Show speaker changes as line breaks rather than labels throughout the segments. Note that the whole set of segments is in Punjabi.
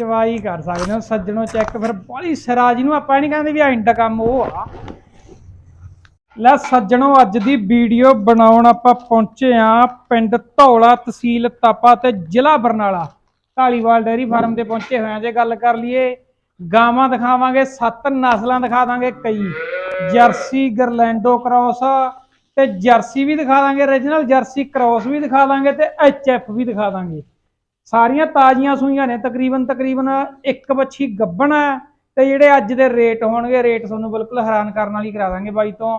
ਚਵਾਈ ਕਰ ਸਕਦੇ ਹੋ ਸੱਜਣੋ ਚੈੱਕ ਫਿਰ ਬੜੀ ਸਿਰਾ ਜਿਹਨੂੰ ਆਪਾਂ ਨਹੀਂ ਕਹਿੰਦੇ ਵੀ ਐਂਡ ਕੰਮ ਉਹ ਆ। ਲੈ ਸੱਜਣੋ ਅੱਜ ਦੀ ਵੀਡੀਓ ਬਣਾਉਣ ਆਪਾਂ ਪਹੁੰਚੇ ਆ ਪਿੰਡ ਧੌਲਾ ਤਹਿਸੀਲ ਤਾਪਾ ਤੇ ਜ਼ਿਲ੍ਹਾ ਬਰਨਾਲਾ। ਢਾਲੀਵਾਲ ਡੇਅਰੀ ਫਾਰਮ ਤੇ ਪਹੁੰਚੇ ਹੋਏ ਆ ਜੇ ਗੱਲ ਕਰ ਲਈਏ, ਗਾਵਾਂ ਦਿਖਾਵਾਂਗੇ, ਸੱਤ ਨਸਲਾਂ ਦਿਖਾ ਦਾਂਗੇ, ਕਈ ਜਰਸੀ ਗਰਲੈਂਡੋ ਕ੍ਰਾਸ ਤੇ ਜਰਸੀ ਵੀ ਦਿਖਾ ਦਾਂਗੇ origignal ਜਰਸੀ ਕ੍ਰਾਸ ਵੀ ਦਿਖਾ ਦਾਂਗੇ ਤੇ ਐਚਐਫ ਵੀ ਦਿਖਾ ਦਾਂਗੇ। ਸਾਰੀਆਂ ਤਾਜ਼ੀਆਂ ਸੂਈਆਂ ਨੇ ਤਕਰੀਬਨ ਤਕਰੀਬਨ ਇੱਕ ਬੱਚੀ ਗੱਬਣ ਹੈ ਤੇ ਜਿਹੜੇ ਅੱਜ ਦੇ ਰੇਟ ਹੋਣਗੇ ਰੇਟ ਤੁਹਾਨੂੰ ਬਿਲਕੁਲ ਹੈਰਾਨ ਕਰਨ ਵਾਲੀ ਕਰਾ ਦਾਂਗੇ ਬਾਈ ਤੋਂ।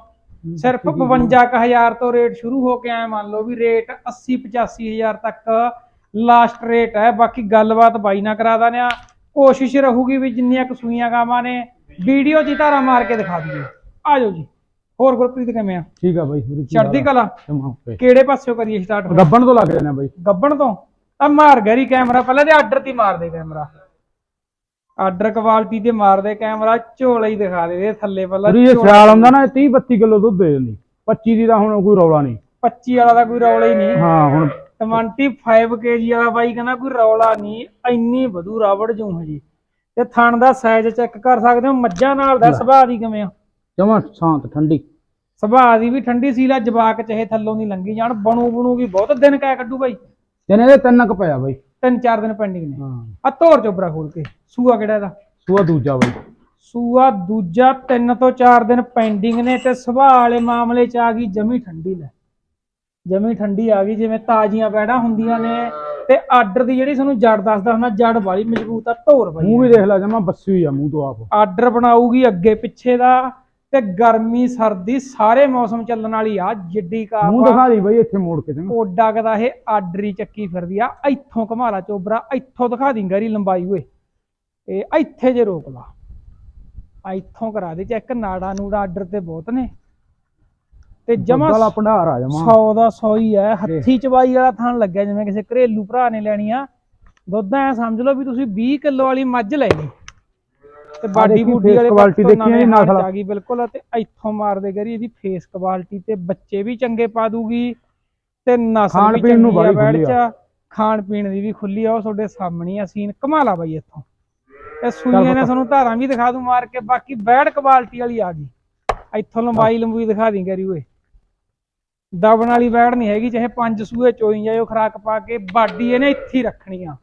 ਸਿਰਫ 52000 ਤੋਂ ਰੇਟ ਸ਼ੁਰੂ ਹੋ ਕੇ ਆਏ ਮੰਨ ਲਓ ਵੀ ਰੇਟ 80 85000 ਤੱਕ ਲਾਸਟ ਰੇਟ ਹੈ। ਬਾਕੀ ਗੱਲਬਾਤ ਬਾਈ ਨਾਲ ਕਰਾ ਦਾਂ ਆ ਕੋਸ਼ਿਸ਼ ਰਹੂਗੀ ਵੀ ਜਿੰਨੀਆਂ ਕੁ ਸੂਈਆਂ ਗਾਵਾਂ ਨੇ ਵੀਡੀਓ ਹੀ ਧਾਰਾ ਮਾਰ ਕੇ ਦਿਖਾ ਦਈਏ। ਆ ਜਾਓ ਜੀ। ਹੋਰ ਗੁਰਪ੍ਰੀਤ ਕਿਵੇਂ ਆ?
ਠੀਕ ਆ ਬਾਈ ਪੂਰੀ
ਚੜ੍ਹਦੀ ਕਲਾ? ਕਿਹੜੇ ਪਾਸਿਓਂ ਕਰੀਏ ਸਟਾਰਟ
ਗੱਬਣ ਤੋਂ ਲੱਗ ਜਾਣਾ ਬਾਈ।
ਗੱਬਣ ਤੋਂ? ਆ ਮਾਰ ਗਰੀ ਕੈਮਰਾ ਪਹਿਲਾਂ ਤੇ ਆਰਡਰ ਤੇ ਮਾਰ ਦੇ ਕੈਮਰਾ। ਆਰਡਰ ਕੁਆਲਿਟੀ ਤੇ ਮਾਰ ਦੇ ਕੈਮਰਾ ਝੋਲਾ ਹੀ ਦਿਖਾ ਦੇ ਦੇ ਥੱਲੇ ਪਹਿਲਾਂ ਝੋਲਾ।
ਸਿਆਲ ਆਉਂਦਾ ਨਾ 30 32 ਕਿਲੋ ਦੁੱਧ ਦੇ ਦਿੰਦੀ। 25 ਦੀ ਤਾਂ ਹੁਣ ਕੋਈ ਰੌਲਾ ਨਹੀਂ।
25 ਵਾਲਾ ਦਾ ਕੋਈ ਰੌਲਾ ਹੀ ਨਹੀਂ।
ਹਾਂ ਹੁਣ
25 ਕੇਜੀ ਵਾਲਾ ਬਾਈ ਕਹਿੰਦਾ ਕੋਈ ਰੌਲਾ ਨਹੀਂ ਇੰਨੀ ਵਧੂ ਰਾਵੜ ਜੂ ਹਜੀ। ਤੇ ਥਣ ਦਾ ਸਾਈਜ਼ ਚੈੱਕ ਕਰ ਸਕਦੇ ਹੋ ਮੱਝਾਂ ਨਾਲ ਦਾ ਸੁਭਾਅ ਦੀ ਕਿਵੇਂ ਆ?
ਜਮਾ ਸ਼ਾਂਤ ਠੰਡੀ।
ਸੁਭਾਅ ਦੀ ਵੀ ਠੰਡੀ ਸੀਲਾ ਜਵਾਕ ਚਾਹੇ ਥੱਲੋਂ ਨਹੀਂ ਲੰਗੀ ਜਾਣ ਬਣੂ ਬਣੂਗੀ ਬਹੁਤ ਦਿਨ ਕਹਿ ਕੱਢੂ ਬਾਈ।
ਤੈਨੇ ਦੇ ਤਿੰਨ ਕ ਪਿਆ ਬਾਈ।
ਤਿੰਨ ਚਾਰ ਦਿਨ ਪੈਂਡਿੰਗ ਨੇ।
ਹਾਂ।
ਆ ਧੋਰ ਚੋਬਰਾ ਖੋਲ ਕੇ। ਸੂਆ ਕਿਹੜਾ ਇਹਦਾ?
ਸੂਆ ਦੂਜਾ ਬਾਈ।
ਸੂਆ ਦੂਜਾ ਤਿੰਨ ਤੋਂ ਚਾਰ ਦਿਨ ਪੈਂਡਿੰਗ ਨੇ ਤੇ ਸੁਭਾਅ ਵਾਲੇ ਮਾਮਲੇ ਚ ਆ ਗਈ ਜਮੀ ਠੰਡੀ ਲੈ। ਜਮੀ ਠੰਡੀ ਆ ਗਈ ਜਿਵੇਂ ਤਾਜ਼ੀਆਂ ਬੈੜਾਂ ਹੁੰਦੀਆਂ ਨੇ ਤੇ ਆਰਡਰ ਦੀ ਜਿਹੜੀ ਤੁਹਾਨੂੰ ਜੜ ਦੱਸਦਾ ਹੁੰਦਾ ਜੜ ਵਾਲੀ ਮਜ਼ਬੂਤ ਆ ਧੋਰ
ਮੂੰਹ
ਬਾਈ
ਵੀ ਦੇਖ ਲੈ ਜਮਾ ਬੱਸੀ ਹੋਈ ਆ ਮੂੰਹ ਤੋਂ ਆਪ।
ਆਰਡਰ ਬਣਾਊਗੀ ਅੱਗੇ ਪਿੱਛੇ ਦਾ। ਤੇ ਗਰਮੀ ਸਰਦੀ ਸਾਰੇ ਮੌਸਮ ਚੱਲਣ ਵਾਲੀ ਆ ਜਿੱਡੀ ਕਾ
ਮੂੰਹ ਦਿਖਾ ਦੀ ਬਾਈ ਇੱਥੇ ਮੋੜ ਕੇ ਤੈਨੂੰ।
ਓਡਾ ਕਦਾ ਇਹ ਆਰਡਰੀ ਚੱਕੀ ਫਿਰਦੀ ਆ ਇੱਥੋਂ ਘਮਾਲਾ ਚੋਬਰਾ ਇੱਥੋਂ ਦਿਖਾ ਦੀ ਗਰੀ ਲੰਬਾਈ ਓਏ। ਇਹ ਇੱਥੇ ਜੇ ਰੋਕ ਲਾ। ਇੱਥੋਂ ਕਰਾ ਦੇ ਚੈੱਕ ਨਾੜਾ ਨੂੜਾ ਆਰਡਰ ਤੇ ਬਹੁਤ ਨੇ। ਤੇ ਜਮਾ
ਵਾਲਾ ਭੰਡਾਰ ਆ ਜਮਾ।
100 ਦਾ 100 ਹੀ ਹੈ ਹੱਥੀ ਚਵਾਈ ਵਾਲਾ ਥਣ ਲੱਗਿਆ ਜਿਵੇਂ ਕਿਸੇ ਘਰੇਲੂ ਭਰਾ ਨੇ ਲੈਣੀ ਆ। ਦੁੱਧ ਐ ਸਮਝ ਲਓ ਵੀ ਤੁਸੀਂ 20 ਕਿਲੋ ਵਾਲੀ ਮੱਝ ਲੈ ਲਈ ਤੇ ਬਾਡੀ ਬੂਡੀ ਵਾਲੇ ਤੋਂ
ਦੇਖੀ
ਚ
ਨਸਲ।
ਆ ਗਈ ਬਿਲਕੁਲ ਤੇ ਇੱਥੋਂ ਮਾਰਦੇ ਗਰੀ ਇਹਦੀ ਫੇਸ ਕੁਆਲਿਟੀ ਤੇ ਬੱਚੇ ਵੀ ਚੰਗੇ ਪਾ ਦੂਗੀ ਤੇ ਨਸਲ ਵੀ ਚੰਗੀ ਆ
ਬੜੀ।
ਚ ਖਾਣ ਪੀਣ ਦੀ ਵੀ ਖੁੱਲੀ ਆ ਉਹ ਤੁਹਾਡੇ ਸਾਹਮਣੇ ਆ ਸੀਨ ਕਮਾਲਾ ਬਾਈ ਇੱਥੋਂ ਤੇ ਸੂਈਆਂ ਨੇ। ਤੁਹਾਨੂੰ ਧਾਰਾਂ ਵੀ ਦਿਖਾ ਦੂੰ ਮਾਰ ਕੇ ਬਾਕੀ ਬੈੜ ਕੁਆਲਿਟੀ ਵਾਲੀ ਆ ਗਈ ਇੱਥੋਂ ਲੰਬਾਈ ਲੰਬੂਈ ਦਿਖਾ ਦੀ ਗਰੀ ਓਏ ਦਬਣ ਵਾਲੀ ਬੈੜ ਨਹੀਂ ਹੈਗੀ ਚਾਹੇ ਪੰਜ ਸੂਏ ਚੋਈ ਜਾਇਓ ਖਰਾਕ ਪਾ ਕੇ ਬਾਡੀ ਇਹਨੇ ਇੱਥੇ ਹੀ ਰੱਖਣੀ ਆ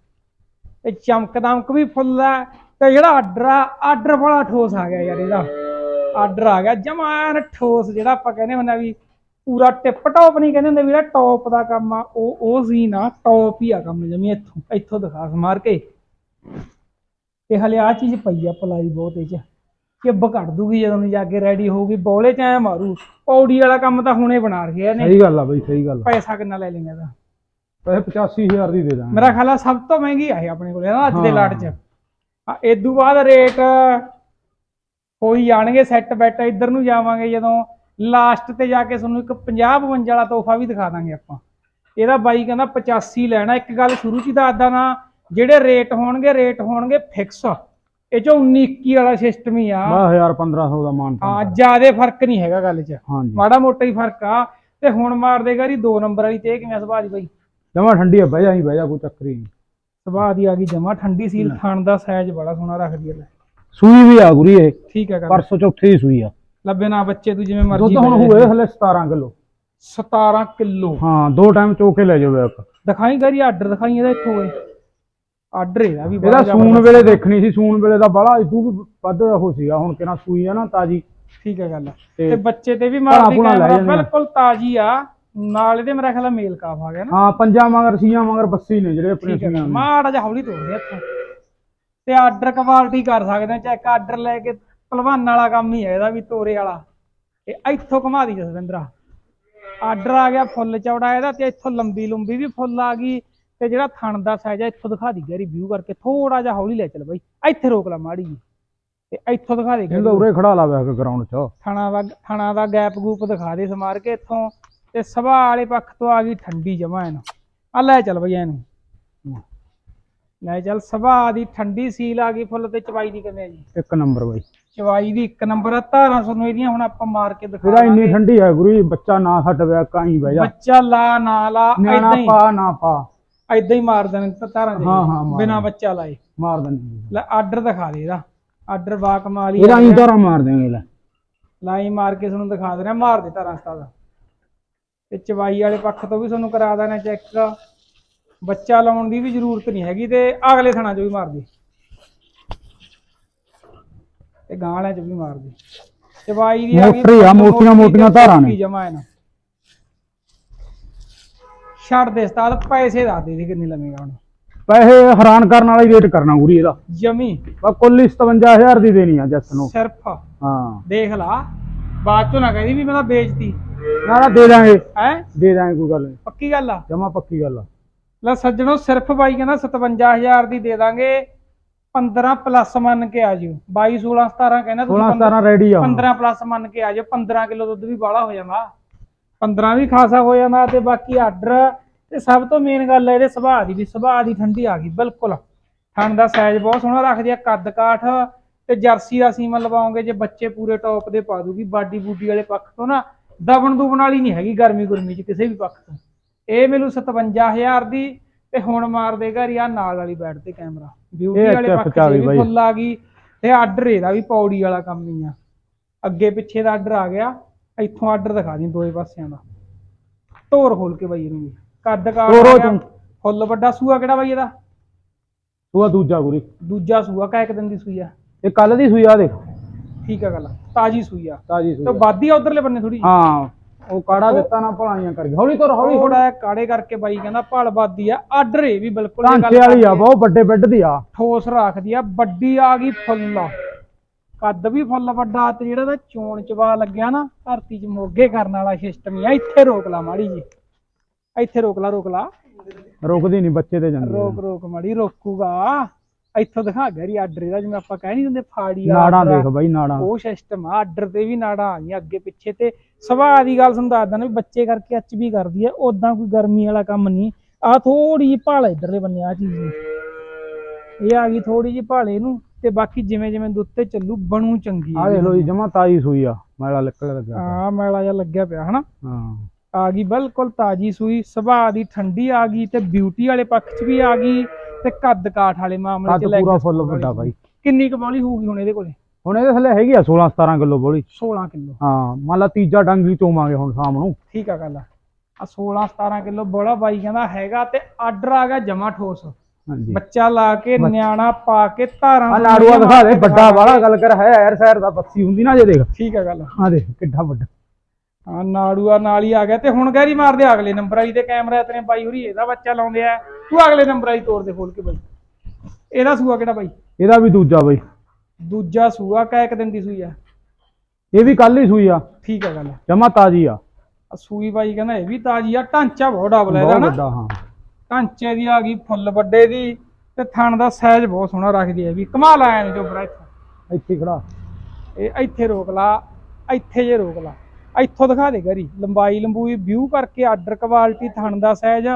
ਤੇ ਚਮਕ ਦਮਕ ਵੀ ਫੁੱਲ ਆ ਤੇ ਜਿਹੜਾ ਆਰਡਰ ਆ ਆਰਡਰ ਬੜਾ ਠੋਸ ਆ ਗਿਆ ਯਾਰ ਇਹਦਾ। ਆਰਡਰ ਆ ਗਿਆ ਜਮਾਨ ਠੋਸ ਜਿਹੜਾ ਆਪਾਂ ਕਹਿੰਦੇ ਹੁੰਦੇ ਆ ਵੀ ਪੂਰਾ ਟਿਪ ਟੌਪ ਨਹੀਂ ਕਹਿੰਦੇ ਹੁੰਦੇ ਵੀ ਜਿਹੜਾ ਟੌਪ ਦਾ ਕੰਮ ਆ ਉਹ ਉਹ ਸੀਨ ਆ ਟੌਪ ਹੀ ਆ ਕੰਮ ਜਮੀ ਇੱਥੋਂ ਇੱਥੋਂ ਦਿਖਾ ਸਮਾਰ ਕੇ। ਤੇ ਹਲੇ ਆ ਚੀਜ਼ ਪਈ ਆ ਪਲਾਈ ਬਹੁਤ ਇਹ ਚ। ਕਿੱਬ ਕੱਢ ਦੂਗੀ ਜਦੋਂ ਨੂੰ ਜਾ ਕੇ ਰੈਡੀ ਹੋਊਗੀ ਬੋਲੇ ਚ ਐ ਮਾਰੂ। ਪੌੜੀ ਵਾਲਾ ਕੰਮ ਤਾਂ ਹੁਣੇ ਬਣਾ ਰਖਿਆ ਨੇ
ਸਹੀ ਗੱਲ ਆ ਬਾਈ ਸਹੀ ਗੱਲ ਆ।
ਪੈਸਾ ਕਿੰਨਾ ਲੈ ਲੇਗਾ ਇਹਦਾ?
ਪੈਸੇ 85000 ਦੀ ਦੇ ਦਾਂਗੇ।
ਮੇਰਾ ਖਿਆਲ ਆ ਸਭ ਤੋਂ ਮਹਿੰਗੀ ਆ ਇਹ ਆਪਣੇ ਕੋਲੇ ਅੱਜ ਦੇ। ਲਾਟ 'ਚ। ਆ ਇਦੋਂ ਬਾਅਦ ਰੇਟ ਹੋਈ ਜਾਣਗੇ ਸੈੱਟ ਬੈਟ ਇੱਧਰ ਨੂੰ ਜਾਵਾਂਗੇ ਜਦੋਂ ਲਾਸਟ ਤੇ ਜਾ ਕੇ ਤੁਹਾਨੂੰ ਇੱਕ 50 52 ਵਾਲਾ ਤੋਹਫਾ ਵੀ ਦਿਖਾ ਦਾਂਗੇ ਆਪਾਂ। ਇਹਦਾ ਬਾਈ ਕਹਿੰਦਾ 85 ਲੈਣਾ ਇੱਕ ਗੱਲ ਸ਼ੁਰੂ 'ਚ ਹੀ ਦੱਸਦਾ ਨਾ ਜਿਹੜੇ ਰੇਟ ਹੋਣਗੇ ਰੇਟ ਹੋਣਗੇ ਫਿਕਸ ਇਹ ਚੋਂ 19 21 ਵਾਲਾ ਸਿਸਟਮ ਹੀ ਆ।
10000 1500 ਦਾ ਮਾਨ
ਹਾਂ ਜਿਆਦੇ ਫ਼ਰਕ ਨਹੀਂ ਹੈਗਾ ਗੱਲ 'ਚ। ਮਾੜਾ ਮੋਟਾ ਹੀ ਫ਼ਰਕ ਆ। ਤੇ ਹੁਣ ਮਾਰ ਦੇਗਾ ਜੀ 2 ਨੰਬਰ ਵਾਲੀ ਤੇ ਇਹ ਕਿਵੇਂ ਦੀ ਬਾਈ?
ਜਮਾ ਠੰਡੀ ਆ ਬਹਿ ਜਾ ਹੀ ਬਹਿ ਜਾ ਕੋਈ ਚੱਕਰ ਹੀ ਨਹੀਂ।
ਸੁਭਾਅ ਦੀ ਆ ਗਈ ਜਮਾ ਠੰਡੀ ਸੀਲ ਥਣ ਦਾ ਸਾਈਜ਼ ਬੜਾ ਸੋਹਣਾ ਰੱਖਦੀ ਹੈ ਲੈ।
ਸੂਈ ਵੀ ਆ ਗੁਰੀ ਇਹ।
ਠੀਕ ਹੈ ਗੱਲ।
ਪਰਸੋਂ ਚੌਥੇ ਦੀ ਸੂਈ ਆ।
ਲੱਭੇ ਨਾ ਬੱਚੇ ਤੂੰ ਜਿਵੇਂ ਮਰਜ਼ੀ
ਦੁੱਧ ਹੁਣ ਹੋਏ ਹਲੇ 17 ਕਿਲੋ।
17 ਕਿਲੋ।
ਹਾਂ ਦੋ ਟਾਈਮ ਚੋ ਕੇ ਲੈ ਜਾਓ ਇੱਕ।
ਦਿਖਾਈ ਕਰੀ ਆਰਡਰ ਦਿਖਾਈ ਇਹਦਾ ਇੱਥੋਂ ਓਏ ਆਰਡਰ ਇਹਦਾ ਵੀ
ਇਹਦਾ ਸੂਣ। ਵੇਲੇ ਦੇਖਣੀ ਸੀ ਸੂਣ ਵੇਲੇ ਦਾ ਬੜਾ ਇਦੂ ਵੀ ਵੱਧ ਉਹ ਸੀਗਾ ਹੁਣ ਕਿਹਨਾਂ ਸੂਈ ਆ ਨਾ ਤਾਜੀ।
ਠੀਕ ਹੈ ਗੱਲ
ਤੇ
ਬੱਚੇ ਤੇ ਵੀ ਮਾਰਦੀ ਕੈਮਰਾ। ਬਿਲਕੁਲ ਤਾਜੀ ਆ। ਨਾਲ ਇਹਦੇ ਮੇਰਾ ਖਿਆਲ ਮੇਲ ਕਾਫ ਆ ਗਿਆ ਨਾ।
ਹਾਂ ਪੰਜਾਂ ਮਗਰ ਸੀਆਂ ਮਗਰ ਬੱਸੀ ਨੇ ਜਿਹੜੇ ਆਪਣੇ
ਠੀਕ ਹੈ
ਸੀਆਂ ਨੇ।
ਮਾੜਾ ਜਿਹਾ ਹੌਲੀ ਤੋੜਦੇ ਇੱਥੋਂ। ਤੇ ਆਰਡਰ ਕੁਆਲਿਟੀ ਕਰ ਸਕਦੇ ਆ ਚੈੱਕ ਆਰਡਰ ਲੈ ਕੇ ਭਲਵਾਨ ਵਾਲਾ ਕੰਮ ਹੀ ਹੈ ਇਹਦਾ ਵੀ ਤੋਰੇ ਵਾਲਾ। ਇਹ ਇੱਥੋਂ ਘੁਮਾ ਦੀ ਜਸਵਿੰਦਰਾ ਆਰਡਰ ਆ ਗਿਆ ਫੁੱਲ ਚੌੜਾ ਇਹਦਾ ਤੇ ਇੱਥੋਂ ਲੰਬੀ ਲੰਬੀ ਵੀ ਫੁੱਲ ਆ ਗਈ। ਤੇ ਜਿਹੜਾ ਥਣ ਦਾ ਸਾਈਜ਼ ਆ ਇੱਥੋਂ ਦਿਖਾ ਦੀ ਗੈਰੀ ਵਿਊ ਕਰਕੇ ਥੋੜਾ ਜਿਹਾ ਹੌਲੀ ਲੈ ਚੱਲ ਬਾਈ। ਇੱਥੇ ਰੋਕ ਲਾ ਮਾੜੀ ਜੀ ਤੇ ਇੱਥੋਂ ਦਿਖਾ ਦੇ
ਇਹਨੂੰ ਤਾਂ ਉਰੇ ਖੜਾ ਲਾ ਵਿਆ ਗਰਾਊਂਡ 'ਚ।
ਥਣਾ ਦਾ ਥਣਾ ਦਾ ਗੈਪ ਗੂਪ ਦਿਖਾ ਦੇ ਸਮਾਰ ਕੇ ਇੱਥੋਂ। ਤੇ ਸਭਾ ਵਾਲੇ ਪੱਖ ਤੋਂ ਆ ਗਈ ਠੰਡੀ ਜਮਾ ਇਹਨੂੰ। ਆ ਲੈ ਚੱਲ ਬਈ ਇਹਨੂੰ। ਲੈ ਚੱਲ ਸਭਾ ਦੀ ਠੰਡੀ ਸੀਲ ਆ ਗਈ ਫੁੱਲ ਤੇ ਚਵਾਈ ਦੀ ਕਿਵੇਂ ਆ ਜੀ?
ਇੱਕ ਨੰਬਰ ਬਾਈ।
ਚਵਾਈ ਦੀ ਇੱਕ ਨੰਬਰ ਆ ਧਾਰਾਂ ਤੁਹਾਨੂੰ ਇਹਦੀਆਂ ਹੁਣ ਆਪਾਂ ਮਾਰ ਕੇ ਦਿਖਾ
ਇਹਦਾ ਇੰਨੀ। ਠੰਡੀ ਹੈ ਗੁਰੀ ਬੱਚਾ ਨਾ ਛੱਡ ਵਿਆ ਕਾਈ ਬਹਿ ਜਾ।
ਬੱਚਾ ਲਾ ਨਾ ਲਾ ਏਦਾਂ ਹੀ।
ਪਾ ਨਾ ਪਾ।
ਐਦਾਂ ਹੀ ਮਾਰ ਦੇਣ ਧਾਰਾਂ ਦੇ
ਹਾਂ, ਹਾਂ, ਮਾਰ
ਬਿਨਾ
ਦੇਣ।
ਬੱਚਾ ਲਾਏ।
ਮਾਰ ਦਿੰਦੇ
ਲੈ ਆਰਡਰ ਦਿਖਾ ਦੇ ਇਹਦਾ। ਆਰਡਰ ਬਾ ਕਮਾਲੀ
ਇਹਦਾ ਹੀ ਧਾਰਾ ਮਾਰ ਦਿਆਂਗੇ ਲੈ।
ਲਾਈ ਮਾਰ ਕੇ ਤੁਹਾਨੂੰ ਦਿਖਾ ਦੇਣਾ ਮਾਰ ਦੇ ਧਾਰਾਂ ਸਤਾ ਤੇ ਚਵਾਈ ਵਾਲੇ ਪੱਖ ਤੋਂ ਵੀ ਤੁਹਾਨੂੰ ਕਰਾ ਦੇਣਾ ਚੈੱਕ ਬੱਚਾ ਲਾਉਣ ਦੀ ਵੀ ਜ਼ਰੂਰਤ ਨਹੀਂ ਹੈਗੀ ਤੇ ਅਗਲੇ ਥਣਾ 'ਚ ਵੀ ਮਾਰ ਦੇ। ਤੇ ਗਾਂ ਵਾਲਿਆਂ 'ਚ ਵੀ ਮਾਰ ਦੇ। ਚਵਾਈ ਦੀ ਆ ਗਈ
ਆ, ਮੋਟੀਆਂ- ਮੋਟੀਆਂ ਧਾਰਾਂ ਨੇ।
ਜਮਾ ਇਹਨਾਂ। ਛੱਡ ਦੇ ਸਤਾਦ ਪੈਸੇ ਦੱਸ ਦੇ ਦੀ ਕਿੰਨੀ ਲਵੇਂਗਾ ਹੁਣ।
ਪੈਸੇ ਹੈਰਾਨ ਕਰਨ ਵਾਲਾ ਹੀ ਰੇਟ ਕਰਨਾ ਗੁਰੀ ਇਹਦਾ।
ਜਮੀ।
ਬਸ ਕੁੱਲ ਹੀ 57000 ਦੀ ਦੇਣੀ ਆ ਜੱਸ ਨੂੰ।
ਸਿਰਫ।
ਹਾਂ।
ਦੇਖ ਲਾ ਬਾਅਦ ਚੋਂ ਨਾ ਕਹਿੰਦੀ ਵੀ ਮੈਂ ਤਾਂ ਵੇਚਤੀ
ਨਾ ਨਾ ਦੇ ਦਾਂਗੇ।
ਹੈ?
ਦੇ ਦਾਂਗੇ ਕੋਈ ਗੱਲ ਨਹੀਂ।
ਪੱਕੀ ਗੱਲ ਆ?
ਜਮਾ ਪੱਕੀ ਗੱਲ ਆ।
ਲੈ ਸੱਜਣੋ ਸਿਰਫ ਬਾਈ ਕਹਿੰਦਾ 57000 ਦੀ ਦੇ ਦਾਂਗੇ। 15 ਪਲੱਸ ਮੰਨ ਕੇ ਆ ਜਿਓ। 22 16 17 ਕਹਿੰਦਾ
16 17 ਰੈਡੀ ਆ ਹੁਣ।
15 ਪਲੱਸ ਮੰਨ ਕੇ ਆ ਜਿਓ। 15 ਕਿਲੋ ਦੁੱਧ ਵੀ ਬਾਹਲਾ ਹੋ ਜਾਂਦਾ। 15 ਵੀ ਖਾਸਾ ਹੋ ਜਾਂਦਾ ਤੇ ਬਾਕੀ ਆਰਡਰ ਤੇ ਸਭ ਤੋਂ ਮੇਨ ਗੱਲ ਹੈ ਇਹਦੇ ਸੁਭਾਅ ਦੀ ਵੀ ਸੁਭਾਅ ਦੀ ਠੰਡੀ ਆ ਗਈ ਬਿਲਕੁਲ। ਥਣ ਦਾ ਸਾਈਜ਼ ਬਹੁਤ ਸੋਹਣਾ ਰੱਖਦੀ ਆ ਕੱਦ ਕਾਠ ਤੇ ਜਰਸੀ ਦਾ ਸੀਮਨ ਲਵਾਓਗੇ ਜੇ ਬੱਚੇ ਪੂਰੇ ਟੌਪ ਦੇ ਪਾ ਦੂਗੀ ਬਾਡੀ ਬੂਡੀ ਵਾਲੇ ਪੱਖ ਤੋਂ ਨਾ। ਦਬਣ ਦੁਬਣ ਵਾਲੀ ਨਹੀਂ ਹੈਗੀ ਗਰਮੀ ਗੁਰਮੀ ਚ ਕਿਸੇ ਵੀ ਪੱਖ ਤੋਂ। ਇਹ ਮੈਨੂੰ 57000 ਦੀ ਤੇ ਹੁਣ ਮਾਰ ਦੇਗਾ ਰਿਆ ਨਾਲ ਵਾਲੀ ਬੈਠ ਤੇ ਕੈਮਰਾ। ਬਿਊਟੀ ਵਾਲੇ ਪੱਖ
ਚ
ਵੀ। ਫੁੱਲ ਆ ਗਈ ਤੇ ਆਰਡਰ ਇਹਦਾ ਵੀ ਪੌੜੀ ਵਾਲਾ ਕੰਮ ਹੀ ਆ। ਅੱਗੇ ਪਿੱਛੇ ਦਾ ਆਰਡਰ ਆ ਗਿਆ ਇੱਥੋਂ ਆਰਡਰ ਦਿਖਾ ਦੀ ਦੋਏ ਪਾਸਿਆਂ ਦਾ। ਧੋਰ ਖੋਲ ਕੇ ਬਾਈ ਇਹਨੂੰ ਕੱਦ
ਤੋਰੋ ਤੂੰ।
ਫੁੱਲ ਵੱਡਾ ਸੂਆ ਕਿਹੜਾ ਬਾਈ ਇਹਦਾ?
ਤੂੰ ਆ ਦੂਜਾ ਗੁਰੀ।
ਦੂਜਾ ਸੂਆ ਕਾ ਇੱਕ ਦਿਨ ਦੀ ਸੂਈ ਆ।
ਇਹ ਕੱਲ ਦੀ ਸੂਈ ਆ ਦੇਖ।
ਠੀਕ ਆ ਗੱਲ। ਆ, ਤਾਜੀ ਸੂਈ ਆ।
ਤਾਜੀ ਸੂਈ
ਤੇ
ਆ।
ਵਾਦੀ ਆ ਉਧਰਲੇ ਬੰਨੇ ਥੋੜੀ
ਹਾਂ ਉਹ ਕਾੜਾ ਦਿੱਤਾ ਨਾ ਭਲਾਈਆਂ ਕਰ ਹੌਲੀ ਤੁਰ ਹੌਲੀ ਹੌਲੀ
ਥੋੜਾ ਕਾੜੇ ਕਰਕੇ ਬਾਈ ਕਹਿੰਦਾ ਭਲ ਵਾਦੀ ਆ ਆਰਡਰ ਇਹ ਵੀ ਬਿਲਕੁਲ ਇਹ ਗੱਲ
ਢਾਂਚੇ ਵਾਲੀ ਆ ਬਹੁਤ ਵੱਡੇ ਬੈੱਡ ਦੀ ਆ।
ਠੋਸ ਰੱਖਦੀ ਆ ਵੱਡੀ ਆ ਗਈ ਫੁੱਲ। ਕੱਦ ਵੀ ਫੁੱਲ ਵੱਡਾ ਤੇ ਜਿਹੜਾ ਦਾ ਚੋਣ ਚਵਾ ਲੱਗਿਆ ਨਾ ਧਰਤੀ 'ਚ ਮੋਗੇ ਕਰਨ ਵਾਲਾ ਸਿਸਟਮ ਆ। ਇੱਥੇ ਰੋਕ ਲਾ ਮਾੜੀ ਜੀ ਇੱਥੇ ਰੋਕ ਲਾ ਰੋਕ ਲਾ।
ਰੁਕਦੀ ਨਹੀਂ ਬੱਚੇ ਤੇ ਜਾਂਦੀ
ਰੋਕ ਰੋਕ ਮਾੜੀ ਰੋਕੂਗਾ। ਇੱਥੋਂ ਦਿਖਾ ਗਿਆ ਰੀ ਆਰਡਰ ਇਹਦਾ ਜਿਵੇਂ ਆਪਾਂ ਕਹਿ ਨਹੀਂ ਦਿੰਦੇ ਫਾੜੀ
ਨਾੜਾਂ। ਦੇਖ ਬਾਈ ਨਾੜਾਂ।
ਉਹ ਸਿਸਟਮ ਆ ਆਰਡਰ ਤੇ ਵੀ ਨਾੜਾਂ ਆ ਗਈਆਂ ਅੱਗੇ ਪਿੱਛੇ ਤੇ। ਸੁਭਾਅ ਦੀ ਗੱਲ ਤੁਹਾਨੂੰ ਦੱਸਦਾ ਨਾ ਵੀ ਬੱਚੇ ਕਰਕੇ ਅੱਚ ਵੀ ਕਰਦੀ ਹੈ ਉਦਾਂ ਕੋਈ ਗਰਮੀ ਵਾਲਾ ਕੰਮ ਨਹੀਂ ਆ ਥੋੜੀ ਜਿਹੀ ਭਾਲ ਇਧਰਲੇ ਬੰਨੇ ਆ ਚੀਜ਼ ਇਹ ਆ ਗਈ ਥੋੜੀ ਜਿਹੀ ਭਾਲੇ ਇਹਨੂੰ ਤੇ ਬਾਕੀ ਜਿਵੇਂ ਜਿਵੇਂ ਦੁੱਧ ਤੇ ਚੱਲੂ ਬਣੂ ਚੰਗੀ
ਆ ਦੇਖ ਲੋ ਜੀ ਜਮਾ ਤਾਜੀ ਸੂਈ ਆ ਮੈਲਾ ਨਿਕਲ ਲੱਗਿਆ
ਆ ਮੈਲਾ ਜਿਹਾ ਲੱਗਿਆ ਪਿਆ ਹਨਾ?
ਹਾਂ।
ਆ ਗਈ ਬਿਲਕੁਲ ਤਾਜੀ ਸੂਈ ਸੁਭਾਅ ਦੀ ਠੰਡੀ ਆ ਗਈ ਤੇ ਬਿਊਟੀ ਵਾਲੇ ਪੱਖ 'ਚ ਵੀ ਆ ਗਈ। ਤੇ ਕੱਦ ਕਾਠ ਵਾਲੇ ਮਾਮਲੇ 'ਚ
ਕੱਦ
ਲੈ
ਪੂਰਾ
ਕੇ
ਫੁੱਲ ਵੱਡਾ ਬਾਈ।
ਕਿੰਨੀ ਕਬੌਲੀ ਹੋਊਗੀ ਹੁਣ ਇਹਦੇ ਕੋਲੇ?
ਹੁਣ ਇਹਦੇ ਥੱਲੇ ਹੈਗੀ ਆ 16 17 ਕਿਲੋ ਬੋਲੀ।
16 ਕਿਲੋ।
ਹਾਂ ਮੰਨ ਲਾ ਤੀਜਾ ਡੰਗ ਵੀ ਚੋਵਾਂਗੇ ਹੁਣ ਸ਼ਾਮ ਨੂੰ।
ਠੀਕ ਆ ਗੱਲ ਆ। ਆਹ 16 17 ਕਿਲੋ ਬੋਲਾ ਬਾਈ ਕਹਿੰਦਾ ਹੈਗਾ ਤੇ ਆਰਡਰ ਆ ਗਿਆ ਜਮਾ ਠੋਸ।
ਹਾਂਜੀ।
ਬੱਚਾ ਲਾ ਕੇ ਨਿਆਣਾ ਪਾ ਕੇ ਧਾਰਾਂ
ਆ ਨਾੜੂਆ ਦਿਖਾ ਦੇ
ਕੇ
ਵੱਡਾ ਵਾਲਾ ਗੱਲ ਕਰ ਹੈ ਯਾਰ ਸਾਈਡ ਦਾ ਬੱਸੀ ਹੁੰਦੀ ਨਾ ਜੇ ਦੇਖ।
ਠੀਕ ਆ ਗੱਲ।
ਆ ਦੇਖ ਕਿੱਡਾ ਵੱਡਾ।
ਹਾਂ ਨਾੜੂਆ ਨਾਲ ਹੀ ਆ ਗਿਆ ਤੇ ਹੁਣ ਗੈਰੀ ਮਾਰਦੇ ਅਗਲੇ ਨੰਬਰ ਵਾਲੀ ਤੇ ਕੈਮਰਾ ਤੇਰੇ ਬਾਈ ਹੋਰੀ ਇਹਦਾ ਬੱਚਾ ਲਾਉਂਦੇ ਆ। ਤੂੰ ਅਗਲੇ ਨੰਬਰ ਵਾਲੀ ਤੋੜ ਦੇ ਖੋਲ ਕੇ ਬਾਈ। ਇਹਦਾ ਸੂਆ ਕਿਹੜਾ ਬਾਈ?
ਇਹਦਾ ਵੀ ਦੂਜਾ ਬਾਈ।
ਦੂਜਾ ਸੂਆ ਕਾ ਇੱਕ ਦਿਨ ਦੀ ਸੂਈ ਆ?
ਇਹ ਵੀ ਕੱਲ ਹੀ ਸੂਈ ਆ।
ਠੀਕ ਆ ਗੱਲ।
ਜਮਾ ਤਾਜੀ ਆ।
ਆ ਸੂਈ ਬਾਈ ਕਹਿੰਦਾ ਇਹ ਵੀ ਤਾਜੀ ਆ ਢਾਂਚਾ ਬਹੁਤ ਡਬਲ ਹੈ ਇਹਦਾ
ਬਹੁਤ
ਨਾ।
ਵੱਡਾ ਹਾਂ।
ਢਾਂਚੇ ਦੀ ਆ ਗਈ ਫੁੱਲ ਵੱਡੇ ਦੀ ਤੇ ਥਣ ਦਾ ਸਾਈਜ਼ ਬਹੁਤ ਸੋਹਣਾ ਰੱਖਦੀ ਹੈ ਵੀ। ਕਮਾਲ ਆਇਆ ਨੇ ਜੋਬਰਾ ਇੱਥੋਂ।
ਇੱਥੇ ਖੜਾ।
ਇਹ ਇੱਥੇ ਰੋਕ ਲਾ ਇੱਥੇ ਜੇ ਰੋਕ ਲਾ। ਇੱਥੋਂ ਦਿਖਾ ਦੇ ਗਰੀ। ਲੰਬਾਈ ਲੰਬੂਈ ਵਿਊ ਕਰਕੇ ਆਰਡਰ ਕੁਆਲਿਟੀ ਥਣ ਦਾ ਸਾਈਜ਼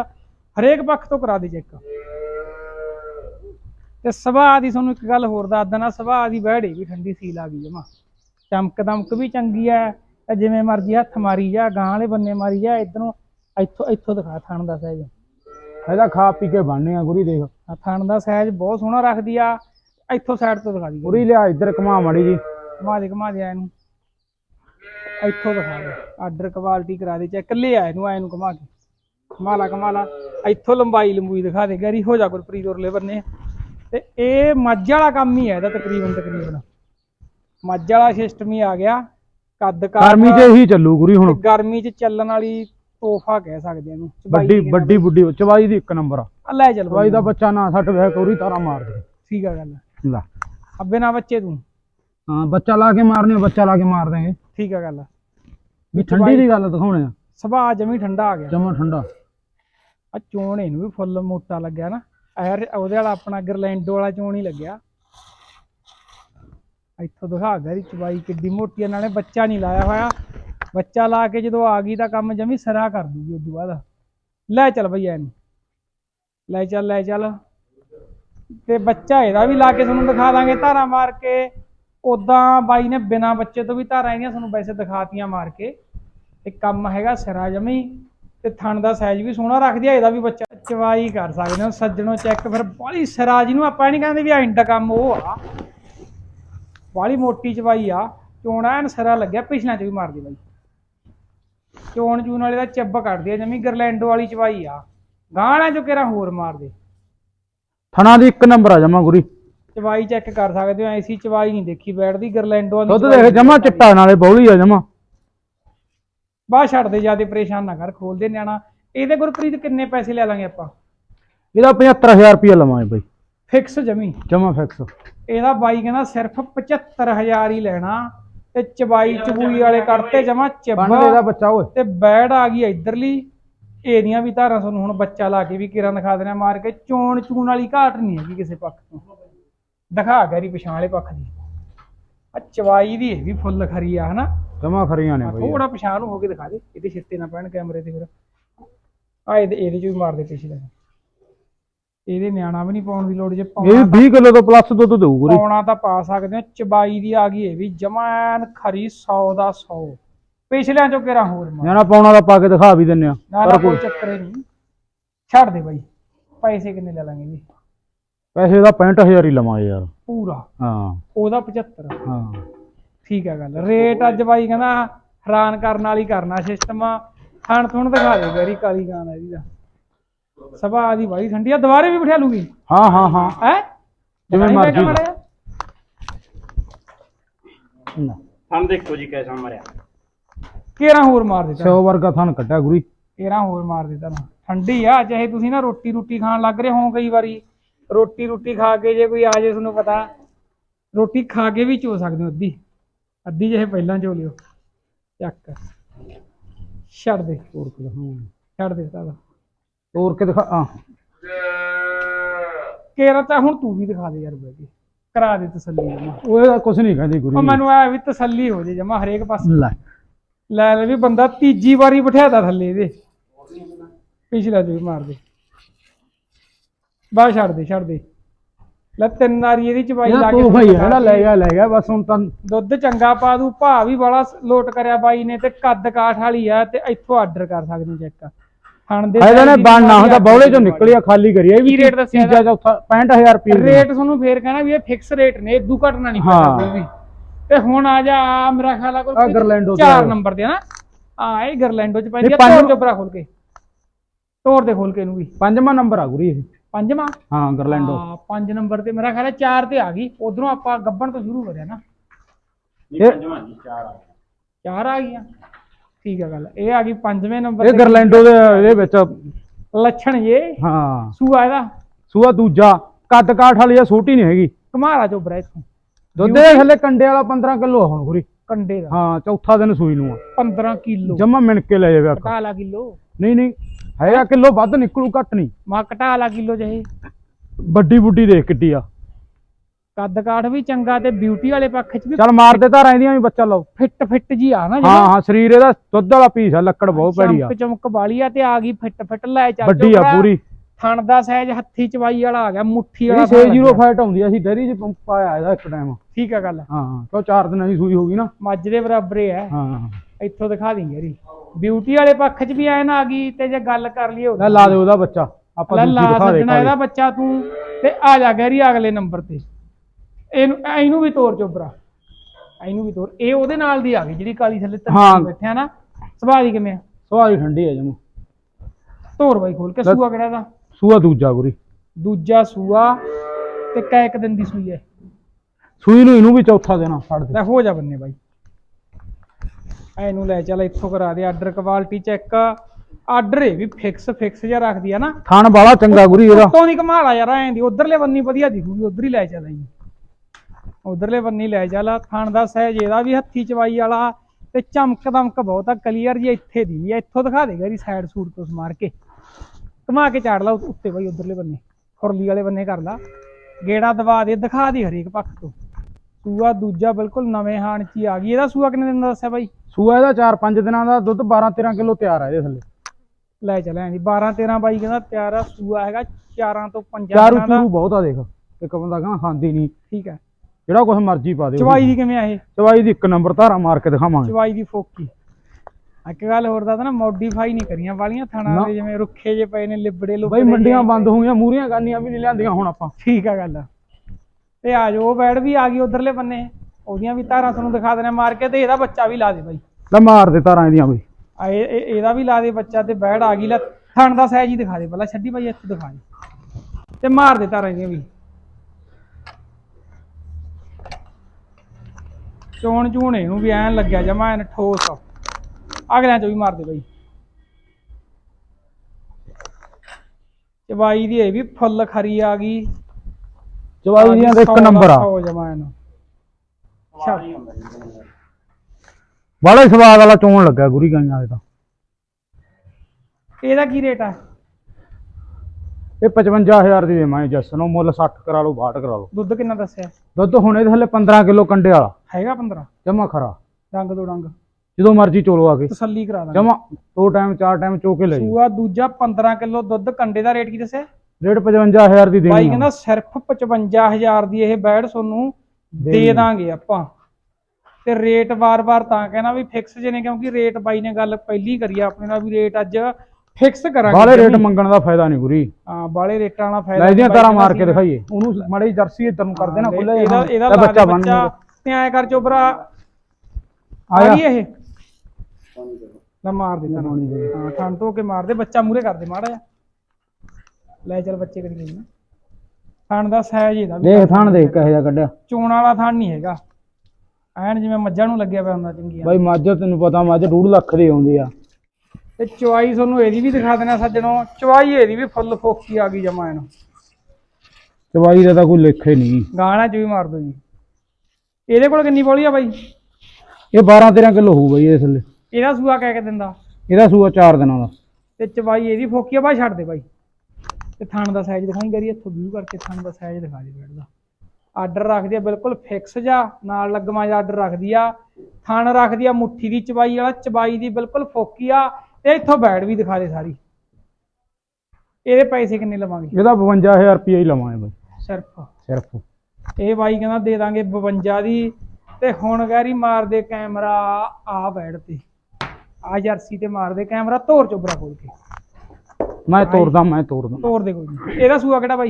ਹਰੇਕ ਪੱਖ ਤੋਂ ਕਰਾ ਦੇ ਚੈੱਕ ਤੇ ਸੁਭਾਅ ਦੀ ਤੁਹਾਨੂੰ ਇੱਕ ਗੱਲ ਹੋਰ ਦੱਸ ਦਣਾ ਸੁਭਾਅ ਦੀ ਬਹਿੜੇ ਵੀ ਠੰਡੀ ਸੀਲ ਆ ਗਈ ਜਮਾ। ਚਮਕ ਦਮਕ ਵੀ ਚੰਗੀ ਐ ਤੇ ਜਿਵੇਂ ਮਰਜ਼ੀ ਹੱਥ ਮਾਰੀ ਜਾ ਗਾਂ ਵਾਲੇ ਬੰਨੇ ਮਾਰੀ ਜਾ ਇਧਰੋਂ ਇੱਥੋਂ ਇੱਥੋਂ ਦਿਖਾ ਥਣ ਦਾ ਸਾਈਜ਼
ਇਹਦਾ ਖਾ ਪੀ ਕੇ ਬਣਨੇ ਆ ਗੁਰੀ ਦੇਖ।
ਆ ਥਣ ਦਾ ਸਾਈਜ਼ ਬਹੁਤ ਸੋਹਣਾ ਰੱਖਦੀ ਆ ਇੱਥੋਂ ਸਾਈਡ ਤੋਂ ਦਿਖਾ ਦੀ
ਗੁਰੀ। ਲਿਆ ਇੱਧਰ ਘਮਾ ਮੜੀ ਜੀ।
ਘੁਮਾ ਦੇ ਘੁਮਾ ਦੇ ਆ ਇਹਨੂੰ ਇੱਥੋਂ ਦਿਖਾ ਦੇ। ਆਰਡਰ ਕੁਆਲਿਟੀ ਕਰਾ ਦੇ ਚੈੱਕ ਲੈ ਆ ਇਹਨੂੰ ਐ ਨੂੰ ਘੁਮਾ ਕੇ। ਘੁਮਾ ਲਾ ਘੁਮਾ ਲਾ। ਇੱਥੋਂ ਲੰਬਾਈ ਲੰਬੂਈ ਦਿਖਾ ਦੇ ਗੈਰੀ ਹੋ ਜਾ ਗੁਰਪ੍ਰੀਤ ਉਰਲੇ ਬੰਨੇ ਤੇ ਇਹ ਮੱਝ ਵਾਲਾ ਕੰਮ ਹੀ ਹੈ ਇਹਦਾ ਤਕਰੀਬਨ ਤਕਰੀਬਨ। ਮੱਝ ਵਾਲਾ ਸਿਸਟਮ ਹੀ ਆ ਗਿਆ। ਕੱਦ ਕਾਠ
ਗਰਮੀ 'ਚ ਇਹੀ ਚੱਲੂ ਗੁਰੀ ਹੁਣ।
ਗਰਮੀ 'ਚ ਚੱਲਣ ਵਾਲੀ ਤੋਹਫਾ ਕਹਿ ਸਕਦੇ ਇਹਨੂੰ।
ਵੱਡੀ ਵੱਡੀ ਬੁੱਢੀ ਚਵਾਈ ਦੀ ਇੱਕ ਨੰਬਰ
ਆ। ਲੈ ਚੱਲ
ਚਵਾਈ ਦਾ ਬੱਚਾ ਨਾ ਸੱਟ ਵੇ ਕੋਰੀ ਤਾਰਾ ਮਾਰ ਦੇ।
ਠੀਕ ਆ ਗੱਲ।
ਲੈ।
ਅੱਬੇ ਨਾ ਬੱਚੇ ਤੂੰ।
ਹਾਂ ਬੱਚਾ ਲਾ ਕੇ ਮਾਰਨੇ ਬੱਚਾ ਲਾ ਕੇ ਮਾਰ ਦੇਂਗੇ
ਠੀਕ ਆ ਗੱਲ।
ਵੀ ਠੰਡੀ ਦੀ ਗੱਲ ਦਿਖਾਉਣੇ ਆ।
ਸੁਭਾਅ ਜਮੀ ਠੰਡਾ ਆ ਗਿਆ।
ਜਮਾ ਠੰਡਾ।
ਆ ਚੋਣ ਇਹਨੂੰ ਵੀ ਫੁੱਲ ਮੋਟਾ ਲੱਗਿਆ ਨਾ। ਐਰ ਉਹਦੇ ਵਾਲਾ ਆਪਣਾ ਗਰਲੈਂਡੋ ਵਾਲਾ ਚੋਣ ਹੀ ਲੱਗਿਆ। ਇੱਥੋਂ ਦਿਖਾ ਗਿਆ ਦੀ ਚਬਾਈ ਕਿੱਡੀ ਮੋਟੀ ਆ, ਨਾਲੇ ਬੱਚਾ ਨਹੀਂ ਲਾਇਆ ਹੋਇਆ। ਬੱਚਾ ਲਾ ਕੇ ਜਦੋਂ ਆ ਗਈ ਤਾਂ ਕੰਮ ਜਮੀ ਸਰਾ ਕਰ ਦੂਗੀ ਉਦੋਂ ਬਾਅਦ। ਲੈ ਚੱਲ ਭਈਆ ਇਹਨੂੰ ਲੈ ਚੱਲ ਲੈ ਚੱਲ। ਤੇ ਬੱਚਾ ਇਹਦਾ ਵੀ ਲਾ ਕੇ ਤੁਹਾਨੂੰ ਦਿਖਾ ਦਾਂਗੇ ਧਾਰਾ ਮਾਰ ਕੇ। ਉਦਾਂ ਬਾਈ ਨੇ ਬਿਨਾ ਬੱਚੇ ਤੋਂ ਵੀ ਧਾਰਾਂ ਇਹਦੀਆਂ ਤੁਹਾਨੂੰ ਵੈਸੇ ਦਿਖਾਤੀਆਂ ਮਾਰ ਕੇ। ਤੇ ਕੰਮ ਹੈਗਾ ਸਿਰਾ ਜਮੀ, ਤੇ ਥਣ ਦਾ ਸਾਈਜ਼ ਵੀ ਸੋਹਣਾ ਰੱਖਦੀ ਆ ਇਹਦਾ ਵੀ ਬੱਚਾ ਚਵਾਈ ਕਰ ਸਕਦੇ ਹੋ। ਸੱਜਣੋ ਚੈੱਕ ਫਿਰ ਬਾਲੀ ਸਰਾਜ ਨੂੰ ਆਪਾਂ ਨਹੀਂ ਕਹਿੰਦੇ ਵੀ ਆ ਇੰਡ ਕੰਮ ਉਹ ਆ। ਬਾਲੀ ਮੋਟੀ ਚਵਾਈ ਆ। ਚੋਣ ਐਨ ਸਰਾ ਲੱਗਿਆ, ਪਿਛਲਾ ਚ ਵੀ ਮਾਰਦੀ ਬਾਈ। ਚੋਣ ਚੂਨ ਵਾਲੇ ਦਾ ਚੱਬ ਕੱਢਦੀ ਆ ਜਮੀ, ਗਰਲੈਂਡੋ ਵਾਲੀ ਚਵਾਈ ਆ। ਗਾਣਾ ਜੋ ਕਿਹੜਾ ਹੋਰ ਮਾਰਦੇ।
ਥਣਾ ਦੀ ਇੱਕ ਨੰਬਰ ਆ ਜਮਾ ਗੁਰੀ।
ਚਵਾਈ ਚੈੱਕ ਕਰ ਸਕਦੇ ਹੋ ਐਸੀ ਚਵਾਈ ਨਹੀਂ ਦੇਖੀ ਬੈਠਦੀ ਗਰਲੈਂਡੋ ਵਾਲੀ
ਦੁੱਧ ਦੇਖ ਜਮਾ ਚਿੱਟਾ ਨਾਲੇ ਬੌਲੀ ਆ ਜਮਾ।
ਬਾਹਰ ਛੱਡ ਦੇ ਜਿਆਦੇ ਪਰੇਸ਼ਾਨ ਨਾ ਕਰ ਖੋਲ ਦੇ ਨਿਆਣਾ। ਇਹਦੇ ਗੁਰਪ੍ਰੀਤ ਕਿੰਨੇ ਪੈਸੇ ਲੈ ਲਾਂਗੇ ਆਪਾਂ?
ਇਹਦਾ 75000 ਰੁਪਏ ਲਵਾਂਗੇ ਬਾਈ।
ਫਿਕਸ ਜਮੀ?
ਜਮਾ ਫਿਕਸ
ਇਹਦਾ ਬਾਈ ਕਹਿੰਦਾ ਸਿਰਫ 75000 ਹੀ ਲੈਣਾ। ਤੇ ਚਬਾਈ ਚਬੂਈ ਵਾਲੇ ਕਰਤੇ ਜਮਾ
ਬੰਨ ਦੇ ਦਾ
ਚੱਬਾ
ਬੱਚਾ ਓਏ।
ਤੇ ਬੈੜ ਆ ਗਈ ਇਧਰਲੀ। ਇਹਦੀਆਂ ਵੀ ਧਾਰਾਂ ਤੁਹਾਨੂੰ ਹੁਣ ਬੱਚਾ ਲਾ ਕੇ ਵੀ ਕਿਰਾਂ ਦਿਖਾ ਦੇਣਾ ਮਾਰ ਕੇ। ਚੋਣ ਚੂਣ ਵਾਲੀ ਘਾਟ ਨਹੀਂ ਹੈਗੀ ਕਿਸੇ ਪੱਖ ਤੋਂ। ਦਿਖਾ ਗੈਰੀ ਪਛਾਣ ਵਾਲੇ ਪੱਖ ਦੀ। ਆ ਚਵਾਈ ਦੀ ਇਹ ਵੀ ਫੁੱਲ ਖਰੀ ਆ ਹਨਾ?
ਜਮਾ ਖਰੀਆਂ ਨੇ ਬਾਈ
ਥੋੜਾ ਪਛਾਣ ਨੂੰ ਹੋ ਕੇ ਦਿਖਾ ਦੇ ਇਹਦੇ ਛਿੱਟੇ ਨਾ ਪੈਣ ਕੈਮਰੇ ਤੇ ਫਿਰ। ਆ ਇਹਦੇ ਇਹਦੇ ਚ ਵੀ ਮਾਰ ਦੇ ਪਿਛਲੇ ਇਹਦੇ ਨਿਆਣਾ ਵੀ ਨਹੀਂ ਪਾਉਣ ਦੀ ਲੋੜ ਜੇ
ਇਹ
ਪਾਉਣਾ
ਵੀ 20 ਕਿਲੋ ਤੋਂ ਪਲੱਸ ਦੁੱਧ ਦੇਊ ਗੁਰੀ
ਪਾਉਣਾ ਤਾਂ ਪਾ ਸਕਦੇ ਹੋ ਚਬਾਈ ਦੀ ਆ ਗਈ ਇਹ ਵੀ ਜਮਾਨ ਖਰੀ 100 ਦਾ 100 ਪਿਛਲਿਆਂ ਚੋਂ ਕਿਹੜਾ ਹੋਰ ਮਾਰ
ਜਾਨਾ ਪਾਉਣਾ ਦਾ ਪਾ ਕੇ ਦਿਖਾ ਵੀ ਦਿੰਨੇ ਆ
ਨਾ ਨਾ ਕੋਈ ਚੱਕਰ ਹੀ ਨਹੀਂ। ਛੱਡ ਦੇ ਬਾਈ ਪੈਸੇ ਕਿੰਨੇ ਲੈ ਲਾਂਗੇ ਜੀ।
ਪੈਸੇ ਦਾ 65000 ਹੀ ਲਵਾਂਗੇ ਯਾਰ।
ਪੂਰਾ?
ਹਾਂ।
ਉਹਦਾ 75
ਹਾਂ।
ਠੀਕ ਹੈ ਗੱਲ। ਰੇਟ ਅੱਜ ਬਾਈ ਕਹਿੰਦਾ ਹੈਰਾਨ ਕਰਨ ਵਾਲੀ ਕਰਨਾ ਸਿਸਟਮ ਖਾਣ ਥੁਣ ਦਿਖਾ ਦੇ ਗੈਰੀ ਕਾਲੀ ਗਾਂ ਦਾ ਇਹਦੀ ਦਾ। ਸਭਾ ਆਦੀ ਬਾਈ ਠੰਡੀ ਆ ਦੁਬਾਰੇ ਵੀ ਬਿਠਾ ਲੂਗੀ।
ਹਾਂ ਹਾਂ ਹਾਂ।
ਹੈ?
ਜਿਵੇਂ ਮਰਜ਼ੀ। ਨਾ।
ਥਣ ਦੇਖੋ ਜੀ ਕੈਸਾ ਮਰਿਆ।
ਕੇਰਾ ਹੋਰ ਮਾਰ ਦਿੱਤਾ?
100 ਵਰਗਾ ਥਣ ਕੱਟਿਆ ਗੁਰੀ।
ਕੇਰਾ ਹੋਰ ਮਾਰ ਦਿੱਤਾ ਨਾ। ਠੰਡੀ ਆ ਚਾਹੇ ਤੁਸੀਂ ਨਾ ਰੋਟੀ ਰੋਟੀ ਖਾਣ ਲੱਗ ਰਹੇ ਹੋ ਕਈ ਵਾਰੀ। ਰੋਟੀ ਰੋਟੀ ਖਾ ਕੇ ਜੇ ਕੋਈ ਆ ਜੇ ਤੁਹਾਨੂੰ ਪਤਾ ਰੋਟੀ ਖਾ ਕੇ ਵੀ ਚੋ ਸਕਦੇ ਹੋ ਅੱਧੀ। ਅੱਧੀ ਜਿਹੇ ਪਹਿਲਾਂ ਚੋ ਲਿਓ। ਚੱਕ। ਛੱਡ ਦੇ।
ਤੋਰ ਕੇ ਦਿਖਾਵਾਂ
ਛੱਡ ਦੇ ਸਾਦਾ
ਤੋਰ ਕੇ ਦਿਖਾ ਹਾਂ
ਕੇਰਾ ਤਾਂ ਹੁਣ ਤੂੰ ਵੀ ਦਿਖਾ ਦੇ ਯਾਰ ਬਈ ਕਰਾ ਦੇ ਤਸੱਲੀ ਜਮਾ।
ਉਹ ਕੁਛ ਨਹੀਂ ਕਹਿੰਦੀ ਗੁਰੀ
ਉਹ ਮੈਨੂੰ ਆ ਵੀ ਤਸੱਲੀ ਹੋ ਜੇ ਜਮਾ ਹਰੇਕ ਪਾਸੇ।
ਲੈ।
ਲੈ ਲੈ ਵੀ ਬੰਦਾ ਤੀਜੀ ਵਾਰੀ ਬਿਠਾਦਾ ਥੱਲੇ ਇਹਦੇ। ਪਿਛਲਾ ਜੋ ਮਾਰ ਦੇ। ਬਾਹਰ ਛੱਡ ਦੇ ਛੱਡ ਦੇ। ਲੈ ਤਿੰਨ ਵਾਰੀ ਇਹਦੀ
ਇਹਦਾ
ਲਾ ਕੇ
ਤੂੰ ਭਾਈ ਹੈ ਨਾ ਲੈ ਗਿਆ ਲੈ ਗਿਆ ਬਸ ਹੁਣ ਤਾਂ
ਦੁੱਧ ਚੰਗਾ ਪਾ ਦੂ ਭਾ ਵੀ ਬੜਾ ਲੋਟ ਕਰਿਆ ਬਾਈ ਨੇ ਤੇ ਕੱਦ ਕਾਠ ਵਾਲੀ ਆ ਤੇ ਇੱਥੋਂ ਆਰਡਰ ਕਰ ਸਕਦੇ ਚੈੱਕ। ਖਾਣ ਦੇ
ਇਹਦਾ ਨੇ
ਦੀ
ਬਣਨਾ ਹੁੰਦਾ ਬੌਲੇ ਚੋਂ ਨਿਕਲਿਆ ਖਾਲੀ ਕਰੀ ਇਹ ਵੀ
rate ਦੱਸਿਆ
ਤੀਜਾ ਚੌਥਾ 65000 ਰੁਪਏ
ਰੇਟ ਤੁਹਾਨੂੰ ਫੇਰ ਕਹਿਣਾ ਵੀ ਇਹ ਫਿਕਸ ਰੇਟ ਨੇ ਇਦੂ ਘਟਣਾ ਨਹੀਂ ਕੋਈ ਵੀ। ਤੇ ਹੁਣ ਆ ਜਾ ਮੇਰਾ ਖਿਆਲ ਆ ਕੋਈ
ਗਰਲੈਂਡੋ ਤੇ
ਚਾਰ
ਆ।
ਨੰਬਰ ਤੇ ਨਾ। ਆ ਇਹ ਗਰਲੈਂਡੋ ਚ ਪੈਂਦੀ ਆ ਤੋੜ ਚੋਪਰਾ ਖੋਲ ਕੇ। ਤੋੜ ਦੇ ਖੋਲ ਕੇ ਇਹਨੂੰ ਵੀ।
ਪੰਜਵਾਂ ਨੰਬਰ ਆ ਗੁਰੀ ਇਹ।
ਪੰਜਵਾਂ?
ਹਾਂ ਗਰਲੈਂਡੋ
ਹਾਂ ਪੰਜ ਨੰਬਰ ਤੇ ਮੇਰਾ ਖਿਆਲ ਹੈ ਚਾਰ ਤੇ ਆ ਗਈ। ਉਧਰੋਂ ਆਪਾਂ ਗੱਬਣ ਤੋਂ ਸ਼ੁਰੂ ਕਰਿਆ ਨਾ।
ਇਹ ਪੰਜਵਾਂ ਜੀ ਚਾਰ ਆ
ਚਾਰ ਆ ਗਈਆਂ। ਠੀਕ ਆ ਗੱਲ। ਇਹ ਆ ਗਈ ਪੰਜਵੇਂ ਨੰਬਰ
ਇਹ ਗਰਲੈਂਡੋ ਦੇ ਇਹਦੇ ਵਿੱਚ।
ਲੱਛਣ ਇਹ
ਹਾਂ।
ਸੂਆ ਇਹਦਾ?
ਸੂਆ ਦੂਜਾ। ਕੱਦ ਕਾਠ ਵਾਲੀ ਆ ਛੋਟੀ ਨਹੀਂ ਹੈਗੀ।
ਕਮਾਰਾ ਚੋਬਰਾ ਇਥੋਂ।
ਦੁੱਧ ਦੇ ਥੱਲੇ ਕੰਡੇ ਵਾਲਾ 15 ਕਿਲੋ ਆ ਹੁਣ ਗੁਰੀ
ਕੰਡੇ ਦਾ।
ਹਾਂ ਚੌਥਾ ਦਿਨ ਸੂਈ ਨੂੰ ਆ।
15 ਕਿਲੋ।
ਜਮਾ ਮਿਣ ਕੇ ਲੈ ਜਾਵੇ ਅੱਖ
ਘਟਾਲਾ ਕਿਲੋ।
ਨਹੀਂ ਨਹੀਂ। ਹੈਗਾ ਕਿਲੋ ਵੱਧ ਨਿਕਲੂ ਘੱਟ ਨਹੀਂ।
ਮਾ ਘਟਾਲਾ ਕਿਲੋ ਜਿਹੇ।
ਵੱਡੀ ਬੁੱਢੀ ਦੇਖ ਕਿੱਡੀ ਆ।
ਕੱਦ ਕਾਠ ਵੀ ਚੰਗਾ ਤੇ ਬਿਊਟੀ ਵਾਲੇ ਪੱਖ 'ਚ ਵੀ
ਚੱਲ ਮਾਰ ਦੇ ਧਾਰਾਂ ਇਹਦੀਆਂ ਵੀ ਬੱਚਾ ਲਾਓ।
ਫਿੱਟ ਫਿੱਟ ਜੀ ਆ ਨਾ
ਹਾਂ ਹਾਂ ਸਰੀਰ ਇਹਦਾ ਦੁੱਧ ਵਾਲਾ ਪੀਸ ਆ ਲੱਕੜ ਬਹੁਤ ਭੈੜੀ ਆ।
ਚਮਕ ਚਮਕ ਵਾਲੀ ਆ ਤੇ ਆ ਗਈ ਫਿੱਟ ਫਿੱਟ ਲੈ ਚੱਲ
ਵੱਡੀ ਆ। ਪੂਰੀ।
ਥਣ ਦਾ ਸਾਈਜ਼ ਹੱਥੀ ਚਵਾਈ ਵਾਲਾ ਆ ਗਿਆ ਮੁੱਠੀ ਵਾਲਾ ਥਣ
60
ਲੱਗਿਆ।
ਫਾਈਟ ਆਉਂਦੀ ਆ ਅਸੀਂ ਡੈਰੀ 'ਚ ਪੰਪ ਪਾਇਆ ਇਹਦਾ ਇੱਕ ਟਾਈਮ
ਠੀਕ ਆ ਗੱਲ।
ਹਾਂ ਹਾਂ ਕਿਉਂ ਚਾਰ ਦਿਨਾਂ ਦੀ ਸੂਈ ਹੋ ਗਈ ਨਾ।
ਮੱਝ ਦੇ ਬਰਾਬਰ ਹਾਂ ਹਾਂ। ਇੱਥੋਂ ਦਿਖਾ ਦਿੰਗੇ ਰੀ ਬਿਊਟੀ ਵਾਲੇ ਪੱਖ 'ਚ ਵੀ ਐਨ ਆ ਗਈ ਤੇ ਜੇ ਗੱਲ ਕਰ ਲਈਏ
ਲੈ ਲਾ ਦੇ ਉਹਦਾ ਬੱਚਾ। ਆਪਾਂ ਦੂਜੀ
ਲਾ
ਦਿਖਾ ਦੇ
ਸੱਜਣਾ ਇਹਦਾ ਬੱਚਾ ਤੂੰ ਤੇ ਆ ਜਾ ਗੈਰੀ ਅਗਲੇ ਨੰਬਰ ਤੇ। ਇਹਨੂੰ ਇਹਨੂੰ ਵੀ ਤੋਰ ਚੋਬਰਾ। ਇਹਨੂੰ ਵੀ ਤੋਰ। ਇਹ ਉਹਦੇ ਨਾਲ ਦੀ ਆ ਗਈ ਜਿਹੜੀ ਕਾਲੀ ਥੱਲੇ
ਹਾਂ।
ਤੰਗੀ ਬੈਠਿਆ ਨਾ। ਸੁਭਾਅ ਦੀ ਕਿਵੇਂ ਆ?
ਸਵਾਈ ਠੰਡੀ ਆ ਜਮੂ
ਤੋਰ ਬਾਈ ਖੋਲ ਕੇ
ਲੈ।
ਸੂਆ ਕਿਹੜਾ ਦਾ
ਸੂਆ ਦੂਜਾ ਗੁਰੀ।
ਦੂਜਾ ਸੂਆ ਤੇ ਕੈ ਇੱਕ ਦਿਨ ਦੀ ਸੂਈ ਹੈ
ਸੂਈ ਨੂੰ ਇਹਨੂੰ ਵੀ ਚੌਥਾ ਦੇਣਾ ਛੱਡ ਦੇ।
ਲੈ ਹੋ ਜਾ ਬੰਨੇ ਬਾਈ। ਇਹਨੂੰ ਲੈ ਚੱਲ ਇੱਥੋਂ ਕਰਾ ਦੇ ਆਰਡਰ ਕੁਆਲਿਟੀ ਚੈੱਕ ਆਰਡਰ ਇਹ ਵੀ ਫਿਕਸ ਫਿਕਸ ਜਿਹਾ ਰੱਖਦੀ ਆ ਨਾ।
ਥਣ ਬਾਲਾ ਚੰਗਾ ਗੁਰੀ ਇਹਦਾ।
ਉੱਤੋਂ ਦੀ ਕਮਾਲ ਯਾਰ ਐਂ ਦੀ ਉਧਰਲੇ ਬੰਨੀ ਵਧੀਆ ਦਿਖੂਗੀ ਉਧਰ ਹੀ ਲੈ ਚੱਲ ਜੀ ਉਧਰਲੇ ਬੰਨੀ ਲੈ ਚੱਲ ਥਣ ਦਾ ਸਹਿਜ ਇਹਦਾ ਵੀ ਹੱਥੀ ਚਵਾਈ ਵਾਲਾ ਤੇ ਚਮਕ ਦਮਕ ਬਹੁਤ ਆ ਕਲੀਅਰ ਜੀ ਇੱਥੇ ਦੀ ਆ। ਇੱਥੋਂ ਦਿਖਾ ਦੇਗਾ ਜੀ ਸਾਈਡ ਸੂਟ ਤੋਂ ਸਮਾਰ ਕੇ। ਘੁਮਾ ਕੇ ਚਾੜ ਲਾ ਉੱਤੇ ਬਾਈ ਉਧਰਲੇ ਬੰਨੇ। ਖੁਰਲੀ ਵਾਲੇ ਬੰਨੇ ਕਰ ਲਾ। ਗੇੜਾ ਦਵਾ ਦੇ ਦਿਖਾ ਦੇ ਹਰੇਕ ਪੱਖ ਤੋਂ। ਸੂਆ ਦੂਜਾ ਬਿਲਕੁਲ ਨਵੇਂ ਹਾਣ ਚ ਹੀ ਆ ਗਈ। ਇਹਦਾ ਸੂਆ ਕਿੰਨੇ ਦਿਨ ਦਾ ਦੱਸਿਆ ਬਾਈ?
ਸੂਆ ਇਹਦਾ 4-5 ਦਿਨਾਂ ਦਾ ਦੁੱਧ 12-13 ਕਿਲੋ ਤਿਆਰ ਆ ਇਹਦੇ ਥੱਲੇ।
ਲੈ ਚੱਲ ਜੀ 12 13 ਬਾਈ ਕਹਿੰਦਾ ਤਿਆਰ ਆ ਸੂਆ ਹੈਗਾ 4 ਤੋਂ 5
ਚਾਰੂ
ਦਿਨਾਂ ਦਾ।
ਚੂਰੂ ਬਹੁਤ ਆ ਦੇਖ ਇੱਕ ਬੰਦਾ ਕਹਾਂ ਖਾਂਦੀ ਨਹੀਂ।
ਠੀਕ ਹੈ
ਜਿਹੜਾ ਕੁਛ ਮਰਜ਼ੀ ਪਾ ਦੇ
ਚਵਾਈ ਦੀ ਕਿਵੇਂ ਆ ਇਹ?
ਚਵਾਈ ਦੀ ਇੱਕ ਨੰਬਰ ਧਾਰਾ ਮਾਰ ਕੇ ਦਿਖਾਵਾਂਗੇ।
ਚਵਾਈ ਦੀ ਫੋਕੀ। ਇੱਕ ਗੱਲ ਹੋਰ ਦੱਸ ਨਾ ਮੋਡੀਫਾਈ ਨਹੀਂ ਕਰੀਆਂ ਵਾਲੀਆਂ ਥਾਣਾ। ਦੇ ਜਿਵੇਂ ਰੁੱਖੇ ਜੇ ਪਏ ਨੇ ਲਿਬੜੇ ਲੁਬੜੇ
ਬਈ ਮੰਡੀਆਂ ਬੰਦ ਹੋਈਆਂ ਮੂਰੀਆਂ ਕਰਨੀਆਂ ਵੀ ਨਹੀਂ ਲਿਆਂਦੀਆਂ ਹੁਣ ਆਪਾਂ।
ਠੀਕ ਆ ਗੱਲ ਤੇ ਆ ਜਾਓ ਉਹ ਬੈੜ ਵੀ ਆ ਗਈ ਉਧਰਲੇ ਬੰਨੇ। ਉਹਦੀਆਂ ਵੀ ਧਾਰਾਂ ਤੁਹਾਨੂੰ ਦਿਖਾ ਦੇਣਾ ਮਾਰ ਕੇ ਤੇ ਇਹਦਾ ਬੱਚਾ ਵੀ ਲਾ ਦੇ ਬਾਈ।
ਲੈ ਮਾਰ ਦੇ ਤਾਰਾਂ ਇਹਦੀਆਂ ਬਈ
ਆ ਇਹ ਇਹ- ਇਹਦਾ ਵੀ ਲਾ ਦੇ ਬੱਚਾ ਤੇ ਬੈੜ ਆ ਗਈ। ਲੈ ਥਣ ਦਾ ਸਾਈਜ਼ ਹੀ ਦਿਖਾ ਦੇ ਪਹਿਲਾਂ। ਛੱਡੀ ਬਾਈ ਇੱਥੇ ਦਿਖਾ ਦੇ। ਤੇ ਮਾਰ ਦੇ ਧਾਰਾਂ ਇਹਦੀਆਂ ਵੀ। ਚੋਣ ਚੂਣ ਇਹਨੂੰ ਵੀ ਐਨ ਲੱਗਿਆ ਜਮਾ ਐਨ ਠੋਸ ਅਗਲਿਆਂ ਚ ਵੀ ਮਾਰ ਦੇ ਬਾਈ। ਚਵਾਈ ਦੀ ਇਹ ਵੀ ਫੁੱਲ ਖਰੀ ਆ ਗਈ।
ਚਵਾਈ ਦੀਆਂ ਦੇ ਇੱਕ ਨੰਬਰ ਆ।
ਹੋ ਜਮਾ ਇਹਨੂੰ।
ਸਵਾਦ
ਬੜਾ ਵਾਲਾ ਚੋਣ ਲੱਗਾ ਗੁਰੀ ਗਾਈਆਂ ਦੇ ਤਾਂ।
ਇਹਦਾ ਕੀ ਰੇਟ ਆ?
ਇਹ 55000 ਦੀ ਦੇਵਾਂ ਜੱਸ ਨੂੰ ਮੁੱਲ 60 ਕਰਾ ਲਓ 62 ਕਰਾ ਲਓ।
ਦੁੱਧ ਕਿੰਨਾ ਦੱਸਿਆ?
ਦੁੱਧ ਹੁਣ ਇਹਦੇ ਥੱਲੇ 15 ਕਿਲੋ ਕੰਡੇ ਵਾਲਾ।
ਹੈਗਾ 15
ਜਮਾ ਖਰਾ।
ਡੰਗ ਦੋ ਡੰਗ।
ਜਦੋਂ ਮਰਜ਼ੀ ਚੋਲੋ ਆ ਕੇ।
ਤਸੱਲੀ ਕਰਾ ਦਾਂਗੇ।
ਜਮਾ ਦੋ ਟਾਈਮ ਚਾਰ ਟਾਈਮ ਚੋ ਕੇ ਲੈ
ਸੂਆ ਦੂਜਾ 15 ਕਿਲੋ ਦੁੱਧ ਕੰਡੇ ਦਾ ਰੇਟ ਕੀ ਦੱਸਿਆ?
ਰੇਟ 55000 ਦੀ
ਬਾਈ
ਦੇਣੀ
ਕਹਿੰਦਾ ਸਿਰਫ 55000 ਦੀ ਇਹ ਤੁਹਾਨੂੰ ਦੇ। ਦਾਂਗੇ ਆਪਾਂ। ਤੇ ਰੇਟ ਵਾਰ-ਵਾਰ ਤਾਂ ਕਹਿਣਾ ਵੀ ਫਿਕਸ ਜੇ ਨੇ ਕਿਉਂਕਿ ਰੇਟ ਬਾਈ ਨੇ ਗੱਲ ਪਹਿਲੀ ਕਰੀ ਆ ਆਪਣੇ ਨਾਲ ਵੀ ਰੇਟ ਅੱਜ ਫਿਕਸ ਕਰਾਂਗੇ
ਬਾਲੇ ਰੇਟ
ਜਮੀ।
ਮੰਗਣ ਦਾ ਫਾਇਦਾ ਨਹੀਂ ਗੁਰੀ।
ਹਾਂ ਬਾਲੇ ਰੇਟਾਂ ਵਾਲਾ ਫਾਇਦਾ
ਲੈ ਇਹਦੀਆਂ
ਬਾਈ
ਤਾਰਾਂ
ਕਹਿੰਦਾ
ਮਾਰ ਕੇ
ਸੀ।
ਦਿਖਾਈਏ। ਉਹਨੂੰ ਮਾੜੀ ਜਰਸੀ ਇੱਧਰ ਨੂੰ ਕਰ ਦੇਣਾ
ਹਾਂ,
ਖੁੱਲੇ
ਇਹਦਾ ਇਹਦਾ
ਤਾਂ
ਲਾ ਦੇ
ਬੱਚਾ। ਬਣ
ਤੇ ਐ ਕਰ ਚੋਬਰਾ ਆ
ਆਇਆ।
ਗਈ ਇਹ। ਲੈ ਮਾਰ ਦੇ ਤੈਨੂੰ ਹਾਂ ਠੰਡ ਤੋਂ ਕੇ ਮਾਰ ਦੇ ਬੱਚਾ ਮੂਰੇ ਕਰ ਦੇ ਮਾੜਾ ਜਿਹਾ। ਲੈ ਚੱਲ ਬੱਚੇ ਕਰੀ ਨਾ। ਥਣ ਦਾ ਸਾਈਜ਼ ਇਹਦਾ ਵੀ
ਦੇਖ ਥਾਣ ਦੇਖ ਕਿਹੋ ਜਿਹਾ ਕੱਢਿਆ।
ਚੋਣ ਵਾਲਾ ਥਣ ਨਹੀਂ ਹੈਗਾ। ਐਨ ਜਿਵੇਂ ਮੱਝਾਂ ਨੂੰ ਲੱਗਿਆ ਪਿਆ ਹੁੰਦਾ ਚੰਗੀਆਂ।
ਬਾਈ ਮੱਝ ਤੈਨੂੰ ਪਤਾ ਮੱਝ 2 ਲੱਖ ਦੀ ਆਉਂਦੀ ਆ।
ਤੇ ਚਵਾਈ ਤੁਹਾਨੂੰ ਇਹਦੀ ਵੀ ਦਿਖਾ ਦੇਣਾ ਸੱਜਣੋ। ਚਵਾਈ ਇਹਦੀ ਵੀ ਫੁੱਲ ਫੋਕੀ ਆ ਗਈ ਜਮਾ ਇਹਨੂੰ।
ਚਵਾਈ ਦਾ ਤਾਂ ਕੋਈ ਲੇਖੇ ਨਹੀਂ।
ਗਾਣਾ ਚ ਵੀ ਮਾਰ ਦੋ ਜੀ। ਇਹਦੇ ਕੋਲ ਕਿੰਨੀ ਬੋਲੀ ਆ ਬਾਈ?
ਇਹ 12 13 ਕਿਲੋ ਹੋਊ ਬਾਈ ਇਹ ਥੱਲੇ
ਇਹਦਾ ਸੂਆ ਕਹਿ ਕੇ ਦਿੰਦਾ।
ਇਹਦਾ ਸੂਆ 4 ਦਿਨਾਂ ਦਾ।
ਤੇ ਚਵਾਈ ਇਹਦੀ ਫੋਕੀ ਆ ਬਾਈ ਛੱਡ ਦੇ ਬਾਈ। ਤੇ ਥਣ ਦਾ ਸਾਈਜ਼ ਦਿਖਾਈ ਕਰੀ ਇੱਥੋਂ ਵਿਊ ਕਰਕੇ ਥਣ ਦਾ ਸਾਈਜ਼ ਦਿਖਾ ਦੇ ਬੈਠ ਦਾ ਆਰਡਰ ਰੱਖਦੀ ਆ ਬਿਲਕੁਲ ਫਿਕਸ ਜਾ ਨਾਲ ਲੱਗਮਾ ਜਾ ਆਰਡਰ ਰੱਖਦੀ ਆ। ਥਣ ਰੱਖਦੀ ਆ ਮੁੱਠੀ ਦੀ ਚਵਾਈ ਵਾਲਾ ਚਵਾਈ ਦੀ ਬਿਲਕੁਲ ਫੋਕੀ ਆ ਤੇ ਇੱਥੋਂ ਬੈਡ ਵੀ ਦਿਖਾ ਦੇ ਸਾਰੀ। ਇਹਦੇ ਪੈਸੇ ਕਿੰਨੇ ਲਵਾਂਗੇ?
ਇਹਦਾ 52000 ਰੁਪਏ ਹੀ ਲਵਾਂਗੇ ਬਾਈ।
ਸਿਰਫ।
ਸਿਰਫ।
ਇਹ ਬਾਈ ਕਹਿੰਦਾ ਦੇ ਦਾਂਗੇ 52 ਦੀ ਤੇ ਹੁਣ ਗੈਰੀ ਮਾਰ ਦੇ ਕੈਮਰਾ ਆ ਬੈਡ ਤੇ। ਆ ਜਰਸੀ ਤੇ ਮਾਰ ਦੇ ਕੈਮਰਾ ਧੋਰ ਚੋਬਰਾ ਖੋਲ ਕੇ।
ਮੈਂ ਤੋੜਦਾ ਮੈਂ ਤੋੜਦਾ
ਧੋਰ ਦੇ ਕੋਈ ਨੀ। ਇਹਦਾ ਸੂਆ ਕਿਹੜਾ ਬਾਈ?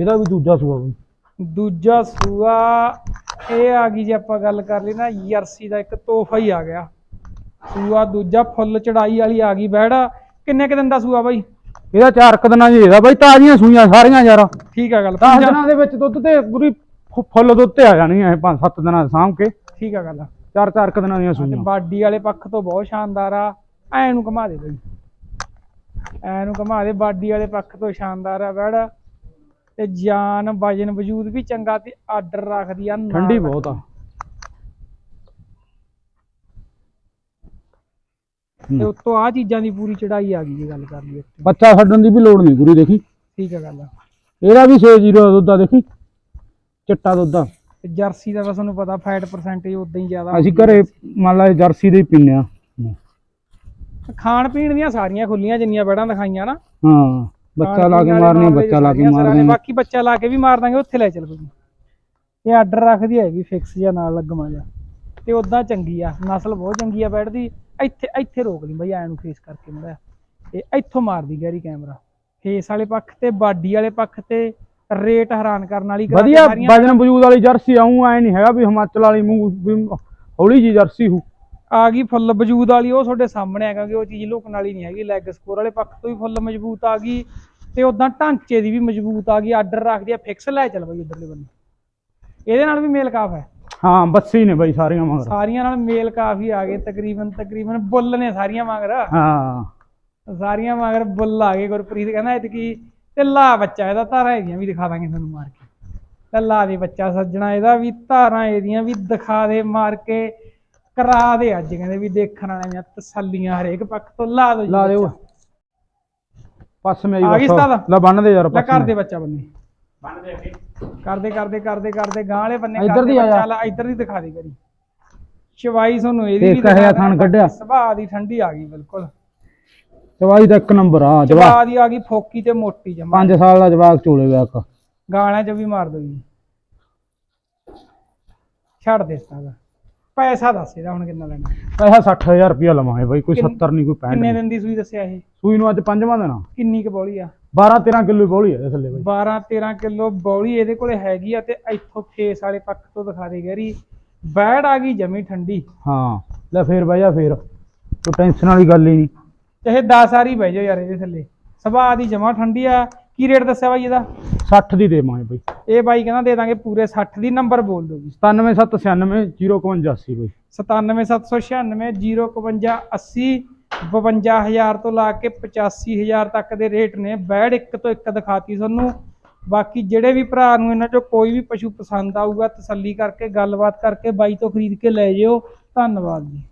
ਇਹਦਾ ਵੀ ਦੂਜਾ ਸੂਆ ਬਾਈ।
ਦੂਜਾ ਸੂਆ ਇਹ ਆ ਗਈ ਜੇ ਆਪਾਂ ਗੱਲ ਕਰ ਲਈ ਨਾ ਜਰਸੀ ਦਾ ਇੱਕ ਤੋਹਫਾ ਹੀ ਆ ਗਿਆ। ਸੂਆ ਦੂਜਾ ਫੁੱਲ ਚੜਾਈ ਵਾਲੀ ਆ ਗਈ ਬੈੜ। ਕਿੰਨੇ ਕੁ ਦਿਨ ਦਾ ਸੂਆ ਬਾਈ?
ਇਹਦਾ ਚਾਰ ਕੁ ਦਿਨਾਂ ਜੀ ਇਹਦਾ ਬਾਈ ਤਾਜ਼ੀਆਂ ਸੂਈਆਂ ਸਾਰੀਆਂ ਯਾਰ।
ਠੀਕ ਆ ਗੱਲ
10 ਦਿਨਾਂ ਦੇ ਵਿੱਚ ਦੁੱਧ ਤੇ ਪੂਰੀ ਫੁ- ਫੁੱਲ ਦੁੱਧ ਤੇ ਆ ਜਾਣੀਆਂ ਇਹ 5-7 ਦਿਨਾਂ ਦੇ ਸਾਂਭ ਕੇ।
ਠੀਕ ਆ ਗੱਲ।
ਚਾਰ ਚਾਰ ਕੁ ਦਿਨਾਂ ਦੀਆਂ
ਤੇ
ਸੂਈਆਂ।
ਬਾਡੀ ਵਾਲੇ ਪੱਖ ਤੋਂ ਬਹੁਤ ਸ਼ਾਨਦਾਰ ਆ। ਐ ਨੂੰ ਘੁਮਾ ਦੇ ਬਈ। ਐ ਨੂੰ ਘੁਮਾ ਦੇ ਬਾਡੀ ਵਾਲੇ ਪੱਖ ਤੋਂ ਸ਼ਾਨਦਾਰ ਆ ਬੈੜ। ਤੇ ਜਾਨ ਵਜਨ ਵਜੂਦ ਵੀ ਚੰਗਾ ਤੇ ਆਰਡਰ ਰੱਖਦੀ ਆ ਨਾਲ।
ਠੰਡੀ ਬਹੁਤ ਆ।
ਤੇ ਉੱਤੋਂ ਆ ਚੀਜ਼ਾਂ ਦੀ ਪੂਰੀ ਚੜਾਈ ਆ ਗਈ ਜੇ ਗੱਲ ਕਰ ਲਈਏ।
ਬੱਚਾ ਛੱਡਣ ਦੀ ਵੀ ਲੋੜ ਨਹੀਂ ਗੁਰੀ ਦੇਖੀ।
ਠੀਕ ਆ ਗੱਲ
ਇਹਦਾ ਵੀ 6 ਜ਼ੀਰੋ ਦੁੱਧ ਆ ਦੇਖੀ। ਚਿੱਟਾ ਦੁੱਧ ਆ।
ਤੇ ਜਰਸੀ ਦਾ ਤਾਂ ਤੁਹਾਨੂੰ ਪਤਾ ਫੈਟ ਪਰਸੈਂਟੇਜ ਉਦਾਂ ਹੀ ਜ਼ਿਆਦਾ
ਅਸੀਂ ਘਰੇ ਮੰਨ ਲਾ ਜਰਸੀ ਦੇ ਹੀ ਪੀਨੇ ਆ।
ਖਾਣ ਪੀਣ ਦੀਆਂ ਸਾਰੀਆਂ ਖੁੱਲੀਆਂ ਜਿੰਨੀਆਂ ਬੈੜਾਂ ਦਿਖਾਈਆਂ ਨਾ।
ਹਾਂ ਬੱਚਾ ਲਾ ਕੇ ਮਾਰਨੀ ਬੱਚਾ ਲਾ ਕੇ ਮਾਰਨੀ।
ਬਾਕੀ ਬੱਚਾ ਲਾ ਕੇ ਵੀ ਮਾਰ ਦਾਂਗੇ ਉੱਥੇ ਲੈ ਚੱਲ ਕੋਈ। ਇਹ ਆਰਡਰ ਰੱਖਦੀ ਹੈਗੀ ਫਿਕਸ ਜਾਂ ਨਾਲ ਲੱਗਮਾ ਜਾ ਤੇ ਉਦਾਂ ਚੰਗੀ ਆ ਨਸਲ ਬਹੁਤ ਚੰਗੀ ਆ ਬੈਠਦੀ ਇੱਥੇ ਇੱਥੇ ਰੋਕ ਲਈ ਬਈ ਐ ਨੂੰ ਫੇਸ ਕਰਕੇ ਮੜਿਆ ਤੇ ਇੱਥੋਂ ਮਾਰਦੀ ਗੈਰੀ ਕੈਮਰਾ। ਫੇਸ ਵਾਲੇ ਪੱਖ ਤੇ ਬਾਡੀ ਵਾਲੇ ਪੱਖ ਤੇ ਰੇਟ ਹੈਰਾਨ ਕਰਨ ਵਾਲੀ
ਵਧੀਆ ਵਜਨ ਵਜੂਦ ਵਾਲੀ ਜਰਸੀ ਆਉਂ ਐ ਨਹੀਂ ਹੈਗਾ ਵੀ ਹਿਮਾਚਲ ਵਾਲੀ ਮੂੰਹ ਹੌਲੀ ਜੀ ਜਰਸੀ ਹੂ
ਆ ਗਈ ਫੁੱਲ ਵਜੂਦ ਵਾਲੀ ਉਹ ਤੁਹਾਡੇ ਸਾਹਮਣੇ ਹੈਗਾ ਕਿ ਉਹ ਚੀਜ਼ ਲੁਕਣ ਵਾਲੀ ਨਹੀਂ ਹੈਗੀ ਲੈਗ ਸਕੋਰ ਵਾਲੇ ਪੱਖ ਤੋਂ ਵੀ ਫੁੱਲ ਮਜ਼ਬੂਤ ਆ ਗਈ ਤੇ ਉਦਾਂ ਢਾਂਚੇ ਦੀ ਵੀ ਮਜ਼ਬੂਤ ਆ ਗਈ ਆਰਡਰ ਰੱਖਦੀ ਆ ਫਿਕਸ ਲੈ ਚੱਲ ਬਈ ਉਧਰਲੇ ਬੰਨੇ। ਇਹਦੇ ਨਾਲ ਵੀ ਮੇਲ ਕਾਫ ਹੈ।
ਹਾਂ ਬੱਸੀ ਨੇ ਬਾਈ ਸਾਰੀਆਂ ਮਗਰ।
ਸਾਰੀਆਂ ਨਾਲ ਮੇਲ ਕਾਫੀ ਆ ਗਏ ਤਕਰੀਬਨ ਤਕਰੀਬਨ ਬੁੱਲ ਨੇ ਸਾਰੀਆਂ ਮਗਰ।
ਹਾਂ।
ਸਾਰੀਆਂ ਮਗਰ ਬੁੱਲ ਆ ਗਏ ਗੁਰਪ੍ਰੀਤ ਕਹਿੰਦਾ ਇਤਕੀ ਤੇ ਲਾ ਬੱਚਾ ਇਹਦਾ ਧਾਰਾਂ ਇਹਦੀਆਂ ਵੀ ਦਿਖਾ ਦਾਂਗੇ ਤੁਹਾਨੂੰ ਮਾਰ ਕੇ। ਤੇ ਲਾ ਦੇ ਬੱਚਾ ਸੱਜਣਾ ਇਹਦਾ ਵੀ ਧਾਰਾਂ ਇਹਦੀਆਂ ਵੀ ਦਿਖਾ ਦੇ ਮਾਰ ਕੇ। ਕਰਾ ਦੇ ਅੱਜ ਕਹਿੰਦੇ ਵੀ ਦੇਖਣ ਵਾਲਿਆਂ ਤਸੱਲੀਆਂ ਹਰੇਕ ਪੱਖ ਤੋਂ ਲਾ ਦੋ ਜੀ
ਲਾ ਦਿਓ।
ਬੱਚਾ।
ਪੱਸ ਮੇ
ਆ ਗਈ ਉਸਤਾਦ?
ਲੈ ਬੰਨ ਦੇ ਯਾਰ
ਲੈ
ਪੱਸ
ਕਰ। ਦੇ ਬੱਚਾ ਬੰਨੇ।
ਬੰਨ ਦੇ ਅੱਗੇ
ਕਰਦੇ ਕਰਦੇ ਕਰਦੇ ਕਰਦੇ ਗਾਂ ਵਾਲੇ ਬੰਨੇ
ਇੱਧਰ
ਕਰਦੇ
ਦੀ ਆ ਜਾ।
ਬੱਚਾ ਲਾ ਇੱਧਰ ਦੀ ਦਿਖਾ ਦੇ ਕਰੀ ਸ਼ਿਵਾਈ ਤੁਹਾਨੂੰ ਇਹਦੀ
ਦੇਖ
ਵੀ
ਕਿਹੋ ਜਿਹਾ
ਦਿਖਾ
ਥਣ ਕੱਢਿਆ।
ਸੁਭਾਅ ਦੀ ਠੰਡੀ ਆ ਗਈ ਬਿਲਕੁਲ।
ਚਵਾਈ ਦਾ ਇੱਕ ਨੰਬਰ ਆ ਜਵਾਕ।
ਜਵਾ ਦੀ ਆ ਗਈ ਫੋਕੀ ਤੇ ਮੋਟੀ ਜਮਾ।
5 ਸਾਲ ਦਾ ਜਵਾਕ ਚੋਲੇ ਗਿਆ ਇੱਕ।
ਗਾਣਾ ਚ ਵੀ ਮਾਰ ਦੋ ਜੀ। ਛੱਡ ਦੇ ਸਾਗਾ ਪੈਸਾ ਦੱਸ ਇਹਦਾ ਹੁਣ ਕਿੰਨਾ ਲੈਣਾ?
ਪੈਸਾ 60000 ਰੁਪਇਆ ਲਵਾਂਗੇ ਬਾਈ ਕੋਈ
ਕਿੰਨ-
70 ਨਹੀਂ ਕੋਈ 65
ਕਿੰਨੇ ਦਿਨ ਦੀ ਸੂਈ ਦੱਸਿਆ ਇਹ?
ਸੂਈ ਨੂੰ ਅੱਜ ਪੰਜਵਾਂ ਦੇਣਾ।
ਕਿੰਨੀ ਕੁ ਬੋਲੀ ਆ?
12 13 ਕਿਲੋ ਬੋਲੀ ਹੈ ਥੱਲੇ ਬਾਈ।
12 13 ਕਿਲੋ ਬੌਲੀ ਇਹਦੇ ਕੋਲੇ ਹੈਗੀ ਆ ਤੇ ਇੱਥੋਂ ਫੇਸ ਵਾਲੇ ਪੱਖ ਤੋਂ ਦਿਖਾ ਦੇ ਗੈਰੀ। ਬੈੜ ਆ ਗਈ ਜਮੀ ਠੰਡੀ।
ਹਾਂ ਲੈ ਫੇਰ ਬਾਈ ਆ ਫੇਰ। ਕੋਈ ਟੈਨਸ਼ਨ ਵਾਲੀ ਗੱਲ ਹੀ ਨਹੀਂ।
ਚਾਹੇ 10 ਸਾਰੀ ਬਹਿ ਜਾਓ ਯਾਰ ਇਹਦੇ ਥੱਲੇ। ਸੁਭਾਅ ਦੀ ਜਮਾ ਠੰਡੀ ਆ। ਕੀ ਰੇਟ ਦੱਸਿਆ ਬਾਈ ਇਹਦਾ?
60 ਦੀ ਦੇਵਾਂਗੇ ਬਾਈ।
ਇਹ ਬਾਈ ਕਹਿੰਦਾ ਦੇ ਦਾਂਗੇ ਪੂਰੇ 60 ਦੀ ਨੰਬਰ ਬੋਲ ਦਿਓ ਜੀ।
97796 051 ਬਾਈ।
97796 051 80 52000 ਤੋਂ ਲਾ ਕੇ 85000 ਤੱਕ ਦੇ ਰੇਟ ਨੇ। ਬੈੜ ਇੱਕ ਤੋਂ ਇੱਕ ਦਿਖਾਤੀ ਤੁਹਾਨੂੰ। ਬਾਕੀ ਜਿਹੜੇ ਵੀ ਭਰਾ ਨੂੰ ਇਹਨਾਂ ਚੋਂ ਕੋਈ ਵੀ ਪਸ਼ੂ ਪਸੰਦ ਆਊਗਾ ਤਸੱਲੀ ਕਰਕੇ ਗੱਲਬਾਤ ਕਰਕੇ ਬਾਈ ਤੋਂ ਖਰੀਦ ਕੇ ਲੈ ਜਿਓ। ਧੰਨਵਾਦ ਜੀ।